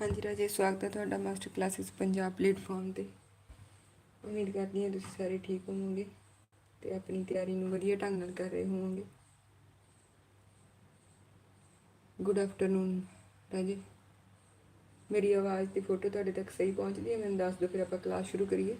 ਹਾਂਜੀ ਰਾਜੇ, ਸਵਾਗਤ ਹੈ ਤੁਹਾਡਾ ਮਾਸਟਰ ਕਲਾਸਿਸ ਪੰਜਾਬ ਪਲੇਟਫਾਰਮ ਤੇ। ਉਮੀਦ ਕਰਦੀ ਹਾਂ ਤੁਸੀਂ ਸਾਰੇ ਠੀਕ ਹੋਵੋਗੇ ਤੇ ਆਪਣੀ ਤਿਆਰੀ ਨੂੰ ਵਧੀਆ ਢੰਗ ਨਾਲ ਕਰ ਰਹੇ ਹੋਵੋਗੇ। ਗੁੱਡ ਆਫਟਰਨੂਨ ਰਾਜੇ। ਮੇਰੀ ਆਵਾਜ਼ ਦੀ ਫੋਟੋ ਤੁਹਾਡੇ ਤੱਕ ਸਹੀ ਪਹੁੰਚਦੀ ਹੈ, ਮੈਨੂੰ ਦੱਸ ਦਿਓ ਫਿਰ ਆਪਾਂ ਕਲਾਸ ਸ਼ੁਰੂ ਕਰੀਏ।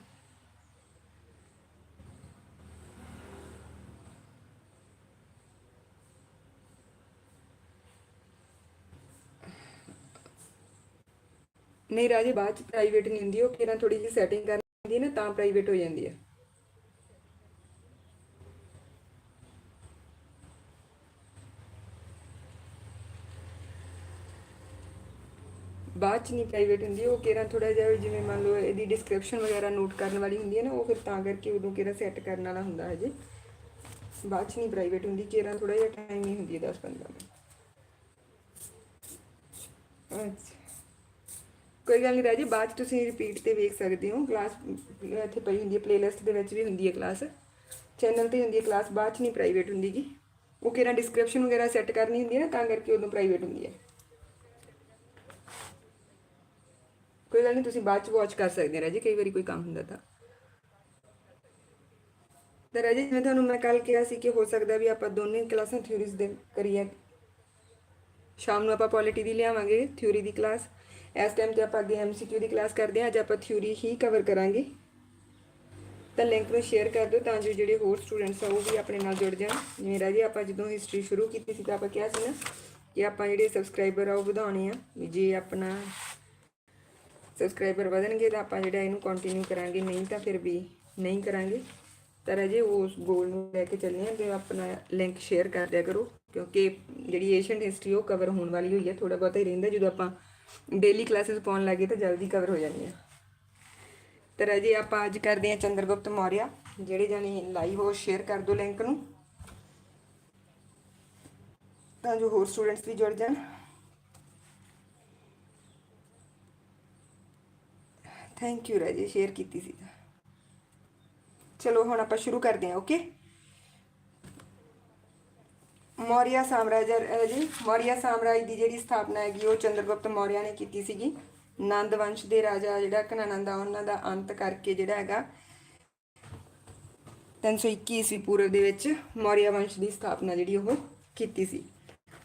ਨਹੀਂ ਰਾਜੇ ਬਾਅਦ ਚ ਪ੍ਰਾਈਵੇਟ ਨਹੀਂ ਹੁੰਦੀ, ਉਹ ਕਿਹਨਾਂ ਥੋੜੀ ਜਿਹੀ ਸੈਟਿੰਗ ਕਰਨੀ ਹੁੰਦੀ ਹੈ ਨਾ, ਤਾਂ ਪ੍ਰਾਈਵੇਟ ਹੋ ਜਾਂਦੀ ਹੈ ਬਾਅਦ ਚ ਨਹੀਂ ਪ੍ਰਾਈਵੇਟ ਹੁੰਦੀ, ਉਹ ਕਿਹੜਾ ਥੋੜਾ ਜਿਹਾ ਜਿਵੇਂ ਮੰਨ ਲਓ ਇਹਦੀ ਡਿਸਕ੍ਰਿਪਸ਼ਨ ਵਗੈਰਾ ਨੋਟ ਕਰਨ ਵਾਲੀ ਹੁੰਦੀ ਹੈ ਨਾ, ਉਹ ਫਿਰ ਤਾਂ ਕਰਕੇ ਉਦੋਂ ਕਿਹੜਾ ਸੈੱਟ ਕਰਨ ਵਾਲਾ ਹੁੰਦਾ ਹਜੇ। ਬਾਅਦ ਚ ਨਹੀਂ ਪ੍ਰਾਈਵੇਟ ਹੁੰਦੀ ਕਿਹੜਾ ਥੋੜਾ ਜਿਹਾ ਟਾਈਮ ਨਹੀਂ ਹੁੰਦੀ ਹੈ 10 15 ਮਿੰਟ। ਅੱਛਾ। ਕੋਈ ਗੱਲ ਨਹੀਂ ਰਾਜੀ, ਬਾਅਦ 'ਚ ਤੁਸੀਂ ਰਿਪੀਟ ਤੇ ਵੇਖ ਸਕਦੇ ਹੋ। ਕਲਾਸ ਇੱਥੇ ਪਈ ਹੁੰਦੀ ਹੈ ਪਲੇਲਿਸਟ ਦੇ ਵਿੱਚ ਵੀ ਹੁੰਦੀ ਹੈ ਕਲਾਸ ਚੈਨਲ ਤੇ ਹੁੰਦੀ ਹੈ ਕਲਾਸ ਬਾਅਦ 'ਚ ਨਹੀਂ ਪ੍ਰਾਈਵੇਟ ਹੁੰਦੀਗੀ। ਉਹ ਕਿਹੜਾ ਡਿਸਕ੍ਰਿਪਸ਼ਨ ਵਗੈਰਾ ਸੈੱਟ ਕਰਨੀ ਹੁੰਦੀ ਹੈ ਨਾ, ਤਾਂ ਕਰਕੇ ਉਦੋਂ ਪ੍ਰਾਈਵੇਟ ਹੁੰਦੀ ਹੈ। ਕੋਈ ਗੱਲ ਨਹੀਂ ਤੁਸੀਂ ਬਾਅਦ 'ਚ ਵਾਚ ਕਰ ਸਕਦੇ ਹੋ ਰਾਜੀ, ਕਈ ਵਾਰੀ ਕੋਈ ਕੰਮ ਹੁੰਦਾ ਤਾਂ। ਤਾਂ ਰਾਜੀ, ਜਿਵੇਂ ਤੁਹਾਨੂੰ ਮੈਂ ਕੱਲ ਕਿਹਾ ਸੀ ਕਿ ਹੋ ਸਕਦਾ ਵੀ ਆਪਾਂ ਦੋਨੇ ਕਲਾਸਾਂ ਥਿਊਰੀਜ਼ ਦੇ ਕਰੀਏ। ਸ਼ਾਮ ਨੂੰ ਆਪਾਂ ਪੋਲਿਟੀ ਦੀ ਲਿਆਵਾਂਗੇ ਥਿਊਰੀ ਦੀ ਕਲਾਸ ਇਸ ਟਾਈਮ ਤੇ ਆਪਾਂ ਅੱਗੇ ਐਮਸੀਕਿਊ ਦੀ ਕਲਾਸ ਕਰਦੇ ਹਾਂ, ਅੱਜ ਆਪਾਂ ਥਿਊਰੀ ਹੀ ਕਵਰ ਕਰਾਂਗੇ। ਤਾਂ ਲਿੰਕ ਨੂੰ ਸ਼ੇਅਰ ਕਰ ਦਿਓ ਤਾਂ ਜੋ ਜਿਹੜੇ ਹੋਰ ਸਟੂਡੈਂਟਸ ਆ, ਉਹ ਵੀ ਆਪਣੇ ਨਾਲ ਜੁੜ ਜਾਣ। ਜਿਵੇਂ ਰਾਜੀ, ਆਪਾਂ ਜਦੋਂ ਹਿਸਟਰੀ ਸ਼ੁਰੂ ਕੀਤੀ ਸੀ ਤਾਂ ਆਪਾਂ ਕਿਹਾ ਸੀ ਨਾ ਕਿ ਆਪਾਂ ਜਿਹੜੇ ਸਬਸਕ੍ਰਾਈਬਰ ਆ, ਉਹ ਵਧਾਉਣੇ ਆ। ਵੀ ਜੇ ਆਪਣਾ ਸਬਸਕ੍ਰਾਈਬਰ ਵਧਣਗੇ ਤਾਂ ਆਪਾਂ ਜਿਹੜਾ ਇਹਨੂੰ ਕੰਟੀਨਿਊ ਕਰਾਂਗੇ, ਨਹੀਂ ਤਾਂ ਫਿਰ ਵੀ ਨਹੀਂ ਕਰਾਂਗੇ। ਤਾਂ ਰਾਜੇ, ਉਸ ਗੋਲ ਨੂੰ ਲੈ ਕੇ ਚੱਲੇ ਹਾਂ ਤੇ ਆਪਣਾ ਲਿੰਕ ਸ਼ੇਅਰ ਕਰ ਦਿਆ ਕਰੋ। ਕਿਉਂਕਿ ਜਿਹੜੀ ਏਸ਼ੀਅਨ ਹਿਸਟਰੀ ਉਹ ਕਵਰ ਹੋਣ ਵਾਲੀ ਹੋਈ ਹੈ ਥੋੜਾ ਬਹੁਤਾ ਹੀ ਰਹਿੰਦਾ ਜਦੋਂ ਆਪਾਂ ਡੇਲੀ ਕਲਾਸਿਸ ਪਾਉਣ ਲੱਗੇ ਤਾਂ ਜਲਦੀ ਕਵਰ ਹੋ ਜਾਂਦੀਆਂ ਤਾਂ ਰਾਜੇ ਆਪਾਂ ਅੱਜ ਕਰਦੇ ਹਾਂ ਚੰਦਰਗੁਪਤ ਮੌਰਿਆ, ਜਿਹੜੇ ਜਾਨੀ ਲਾਈਵ ਹੋ ਸ਼ੇਅਰ ਕਰ ਦਿਓ ਲਿੰਕ ਨੂੰ। ਤਾਂ ਜੋ ਹੋਰ ਸਟੂਡੈਂਟਸ ਵੀ ਜੁੜ ਜਾਣ। ਥੈਂਕ ਯੂ ਰਾਜੇ ਸ਼ੇਅਰ ਕੀਤੀ ਸੀ ਤਾਂ। ਚਲੋ, ਹੁਣ ਆਪਾਂ ਸ਼ੁਰੂ ਕਰਦੇ ਹਾਂ ਓਕੇ ਮੌਰੀਆ ਸਾਮਰਾਜ, ਅਹ ਜੀ, ਮੌਰਿਆ ਸਾਮਰਾਜ ਦੀ ਜਿਹੜੀ ਸਥਾਪਨਾ ਹੈਗੀ, ਉਹ ਚੰਦਰਗੁਪਤ ਮੌਰਿਆ ਨੇ ਕੀਤੀ ਸੀਗੀ। ਨੰਦ ਵੰਸ਼ ਦੇ ਰਾਜਾ ਜਿਹੜਾ ਕਨਾਨੰਦ ਆ ਉਹਨਾਂ ਦਾ ਅੰਤ ਕਰਕੇ ਜਿਹੜਾ ਹੈਗਾ 321 ਈਸਵੀ ਪੂਰਵ ਦੇ ਵਿੱਚ ਮੌਰੀਆ ਵੰਸ਼ ਦੀ ਸਥਾਪਨਾ ਜਿਹੜੀ ਉਹ ਕੀਤੀ ਸੀ।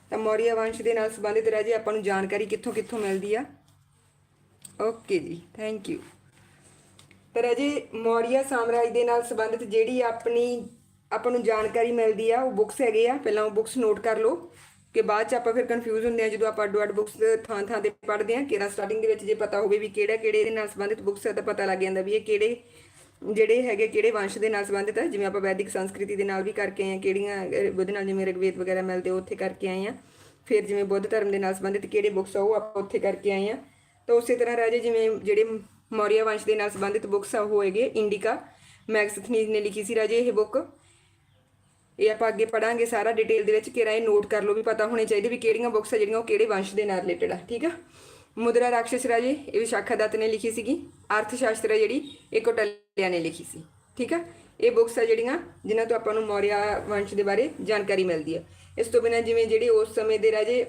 ਤਾਂ ਮੌਰਿਆ ਵੰਸ਼ ਦੇ ਨਾਲ ਸੰਬੰਧਿਤ ਰਹਿ ਜੇ, ਆਪਾਂ ਨੂੰ ਜਾਣਕਾਰੀ ਕਿੱਥੋਂ ਕਿੱਥੋਂ ਮਿਲਦੀ ਆ। ਓਕੇ ਜੀ ਥੈਂਕ ਯੂ ਪਰ ਅਜੇ ਮੌਰੀਆ ਸਾਮਰਾਜ ਦੇ ਨਾਲ ਸੰਬੰਧਿਤ ਜਿਹੜੀ ਆਪਣੀ ਆਪਾਂ ਨੂੰ ਜਾਣਕਾਰੀ ਮਿਲਦੀ ਆ, ਉਹ ਬੁੱਕਸ ਹੈਗੇ ਆ, ਪਹਿਲਾਂ ਉਹ ਬੁੱਕਸ ਨੋਟ ਕਰ ਲਓ, ਕਿ ਬਾਅਦ ਚ ਆਪਾਂ ਫਿਰ ਕਨਫਿਊਜ਼ ਹੁੰਦੇ ਆ, ਜਦੋਂ ਆਪਾਂ ਅੱਡੋ ਅੱਡ ਬੁੱਕਸ ਥਾਂ ਥਾਂ ਤੇ ਪੜ੍ਹਦੇ ਆ, ਕਿਹੜਾ ਸਟਾਰਟਿੰਗ ਦੇ ਵਿੱਚ ਜੇ ਪਤਾ ਹੋਵੇ ਵੀ ਕਿਹੜਾ, ਕਿਹੜੇ ਇਹਦੇ ਨਾਲ ਸੰਬੰਧਿਤ ਬੁੱਕਸ ਹੈ ਤਾਂ ਪਤਾ ਲੱਗ ਜਾਂਦਾ ਵੀ ਇਹ ਕਿਹੜੇ, ਜਿਹੜੇ ਹੈਗੇ, ਕਿਹੜੇ ਵੰਸ਼ ਦੇ ਨਾਲ ਸੰਬੰਧਿਤ ਹੈ ਜਿਵੇਂ ਆਪਾਂ ਵੈਦਿਕ ਸੰਸਕ੍ਰਿਤੀ ਦੇ ਨਾਲ ਵੀ ਕਰਕੇ ਆਏ ਆ, ਕਿਹੜੀਆਂ ਉਹਦੇ ਨਾਲ ਜਿਵੇਂ ਰਿਗਵੇਦ ਵਗੈਰਾ ਮਿਲਦੇ ਉਹ ਉੱਥੇ ਕਰਕੇ ਆਏ ਆ। ਫਿਰ ਜਿਵੇਂ ਬੁੱਧ ਧਰਮ ਦੇ ਨਾਲ ਸੰਬੰਧਿਤ ਕਿਹੜੇ ਬੁੱਕਸ ਆ, ਉਹ ਆਪਾਂ ਉੱਥੇ ਕਰਕੇ ਆਏ ਆ। ਤਾਂ ਉਸੇ ਤਰ੍ਹਾਂ ਰਾਜੇ, ਜਿਵੇਂ ਜਿਹੜੇ ਮੌਰੀਆ ਵੰਸ਼ ਦੇ ਨਾਲ ਸੰਬੰਧਿਤ ਬੁੱਕਸ ਆ, ਉਹ ਹੈਗੇ ਇੰਡੀਕਾ, ਮੈਕਸਥਨੀਜ਼ ਨੇ ਲਿਖੀ ਸੀ ਰਾਜੇ ਇਹ ਬੁੱਕ ਇਹ ਆਪਾਂ ਅੱਗੇ ਪੜਾਂਗੇ ਸਾਰਾ ਡਿਟੇਲ ਦੇ ਵਿੱਚ, ਕਿਹੜਾ ਇਹ ਨੋਟ ਕਰ ਲਓ ਵੀ ਪਤਾ ਹੋਣੇ ਚਾਹੀਦੇ ਵੀ ਕਿਹੜੀਆਂ ਬੁੱਕਸ ਆ ਜਿਹੜੀਆਂ ਉਹ ਕਿਹੜੇ ਵੰਸ਼ ਦੇ ਨਾਲ ਰਿਲੇਟਡ ਆ, ਠੀਕ ਆ? ਮੁਦਰਾ ਰਾਕਸ਼ਸ ਰਾਜੇ, ਇਹ ਵਿਸ਼ਾਖਾ ਦੱਤ ਨੇ ਲਿਖੀ ਸੀਗੀ। ਅਰਥ ਸ਼ਾਸਤਰ ਹੈ ਜਿਹੜੀ, ਇਹ ਕੋਟਲਿਆ ਨੇ ਲਿਖੀ ਸੀ, ਠੀਕ ਆ? ਇਹ ਬੁੱਕਸ ਆ ਜਿਹੜੀਆਂ ਜਿਨ੍ਹਾਂ ਤੋਂ ਆਪਾਂ ਨੂੰ ਮੌਰਿਆ ਵੰਸ਼ ਦੇ ਬਾਰੇ ਜਾਣਕਾਰੀ ਮਿਲਦੀ ਹੈ ਇਸ ਤੋਂ ਬਿਨਾਂ ਜਿਵੇਂ ਜਿਹੜੇ ਉਸ ਸਮੇਂ ਦੇ ਰਾਜੇ,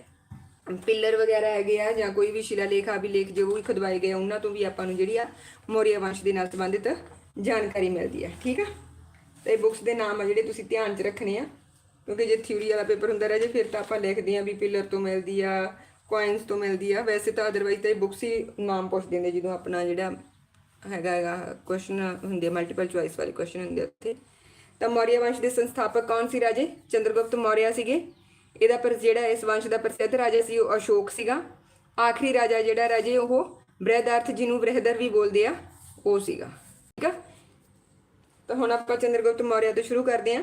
ਪਿੱਲਰ ਵਗੈਰਾ ਹੈਗੇ ਆ ਜਾਂ ਕੋਈ ਵੀ ਸ਼ਿਲਾਲੇਖ ਆ ਵੀ ਲੇਖ ਜੋ ਵੀ ਖੁਦਵਾਏ ਗਏ ਉਹਨਾਂ ਤੋਂ ਵੀ ਆਪਾਂ ਨੂੰ ਜਿਹੜੀ ਆ ਮੌਰੀਆ ਵੰਸ਼ ਦੇ ਨਾਲ ਸੰਬੰਧਿਤ ਜਾਣਕਾਰੀ ਮਿਲਦੀ ਹੈ ਠੀਕ ਆ? ਤੇ ਇਹ ਬੁੱਕਸ ਦੇ ਨਾਮ ਆ ਜਿਹੜੇ ਤੁਸੀਂ ਧਿਆਨ 'ਚ ਰੱਖਣੇ ਆ। ਕਿਉਂਕਿ ਜੇ ਥਿਊਰੀ ਵਾਲਾ ਪੇਪਰ ਹੁੰਦਾ ਰਹੇ ਜੇ, ਫਿਰ ਤਾਂ ਆਪਾਂ ਲਿਖਦੇ ਆ ਵੀ ਪਿਲਰ ਤੋਂ ਮਿਲਦੀ ਆ ਕੋਇਨਸ ਤੋਂ ਮਿਲਦੀ ਆ। ਵੈਸੇ ਤਾਂ ਅਦਰਵਾਈਜ਼ ਤਾਂ ਇਹ ਬੁੱਕਸ ਹੀ ਨਾਮ ਪੁੱਛ ਦਿੰਦੇ ਜਦੋਂ ਆਪਣਾ ਜਿਹੜਾ ਹੈਗਾ ਹੈਗਾ ਕੁਐਸਚਨ ਹੁੰਦੇ ਮਲਟੀਪਲ ਚੁਆਇਸ ਵਾਲੇ ਕੁਐਸਚਨ ਹੁੰਦੇ ਆ ਉੱਥੇ। ਤਾਂ ਮੌਰੀਆ ਵੰਸ਼ ਦੇ ਸੰਸਥਾਪਕ ਕੌਣ ਸੀ ਰਾਜੇ? ਚੰਦਰਗੁਪਤ ਮੌਰੀਆ ਸੀਗੇ। ਇਹਦਾ ਪਰ ਜਿਹੜਾ ਇਸ ਵੰਸ਼ ਦਾ ਪ੍ਰਸਿੱਧ ਰਾਜਾ ਸੀ, ਉਹ ਅਸ਼ੋਕ ਸੀਗਾ। ਆਖਰੀ ਰਾਜਾ ਜਿਹੜਾ ਰਾਜੇ, ਉਹ ਬ੍ਰਹਦਰਥ ਜਿਹਨੂੰ ਬ੍ਰਹਦਰ ਵੀ ਬੋਲਦੇ ਆ, ਉਹ ਸੀਗਾ। ਠੀਕ ਆ? ਤਾਂ ਹੁਣ ਆਪਾਂ ਚੰਦਰਗੁਪਤ ਮੌਰਿਆ ਤੋਂ ਸ਼ੁਰੂ ਕਰਦੇ ਹਾਂ।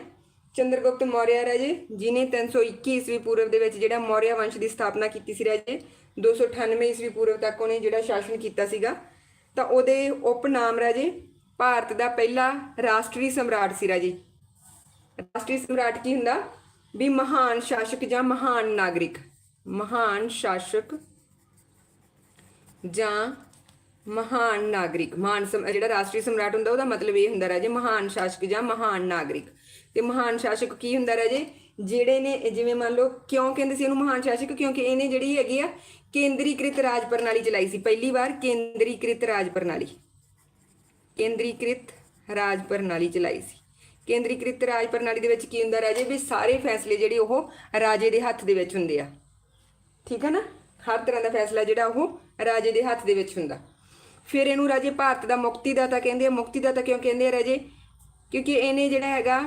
ਚੰਦਰਗੁਪਤ ਮੌਰਿਆ ਰਾਜੇ ਜਿਨੇ 321 ਈਸਵੀ ਪੂਰਵ ਦੇ ਵਿੱਚ ਜਿਹੜਾ ਮੌਰਿਆ ਵੰਸ਼ ਦੀ ਸਥਾਪਨਾ ਕੀਤੀ ਸੀ ਰਾਜੇ 298 ਈਸਵੀ ਪੂਰਵ ਤੱਕ ਉਹਨੇ ਜਿਹੜਾ ਸ਼ਾਸਨ ਕੀਤਾ ਸੀਗਾ। ਤਾਂ ਉਹਦੇ ਉਪਨਾਮ ਰਾਜੇ ਭਾਰਤ ਦਾ ਪਹਿਲਾ ਰਾਸ਼ਟਰੀ ਸਮਰਾਟ ਸੀ ਰਾਜੇ ਰਾਸ਼ਟਰੀ ਸਮਰਾਟ ਕੀ ਹੁੰਦਾ? ਵੀ ਮਹਾਨ ਸ਼ਾਸਕ ਜਾਂ ਮਹਾਨ ਨਾਗਰਿਕ। ਮਹਾਨ ਸ਼ਾਸਕ ਜਾਂ ਮਹਾਨ ਨਾਗਰਿਕ, ਮਹਾਨ ਸਮ- ਜਿਹੜਾ ਰਾਸ਼ਟਰੀ ਸਮਰਾਟ ਹੁੰਦਾ ਉਹਦਾ ਮਤਲਬ ਇਹ ਹੁੰਦਾ ਰਾਜੇ ਮਹਾਨ ਸ਼ਾਸਕ ਜਾਂ ਮਹਾਨ ਨਾਗਰਿਕ। ਤੇ ਮਹਾਨ ਸ਼ਾਸਕ ਕੀ ਹੁੰਦਾ ਰਾਜੇ? ਜਿਹੜੇ ਨੇ ਜਿਵੇਂ ਮੰਨ ਲਓ, ਕਿਉਂ ਕਹਿੰਦੇ ਸੀ ਇਹਨੂੰ ਮਹਾਨ ਸ਼ਾਸਕ? ਕਿਉਂਕਿ ਇਹਨੇ ਜਿਹੜੀ ਹੈਗੀ ਆ ਕੇਂਦਰੀਕ੍ਰਿਤ ਰਾਜ ਪ੍ਰਣਾਲੀ ਚਲਾਈ ਸੀ ਪਹਿਲੀ ਵਾਰ, ਕੇਂਦਰੀਕ੍ਰਿਤ ਰਾਜ ਪ੍ਰਣਾਲੀ। ਕੇਂਦਰੀਕ੍ਰਿਤ ਰਾਜ ਪ੍ਰਣਾਲੀ ਚਲਾਈ ਸੀ। ਕੇਂਦਰੀਕ੍ਰਿਤ ਰਾਜ ਪ੍ਰਣਾਲੀ ਦੇ ਵਿੱਚ ਕੀ ਹੁੰਦਾ ਰਾਜੇ? ਵੀ ਸਾਰੇ ਫੈਸਲੇ ਜਿਹੜੇ ਉਹ ਰਾਜੇ ਦੇ ਹੱਥ ਦੇ ਵਿੱਚ ਹੁੰਦੇ ਆ। ਠੀਕ ਹੈ ਨਾ? ਹਰ ਤਰ੍ਹਾਂ ਦਾ ਫੈਸਲਾ ਜਿਹੜਾ ਉਹ ਰਾਜੇ ਦੇ ਹੱਥ ਦੇ ਵਿੱਚ ਹੁੰਦਾ। ਫਿਰ ਇਹਨੂੰ ਰਾਜੇ ਭਾਰਤ ਦਾ ਮੁਕਤੀ ਦਾਤਾ ਕਹਿੰਦੇ ਆ, ਮੁਕਤੀ ਦਾਤਾ ਕਿਉਂ ਕਹਿੰਦੇ ਆ ਰਾਜੇ? ਕਿਉਂਕਿ ਇਹਨੇ ਜਿਹੜਾ ਹੈਗਾ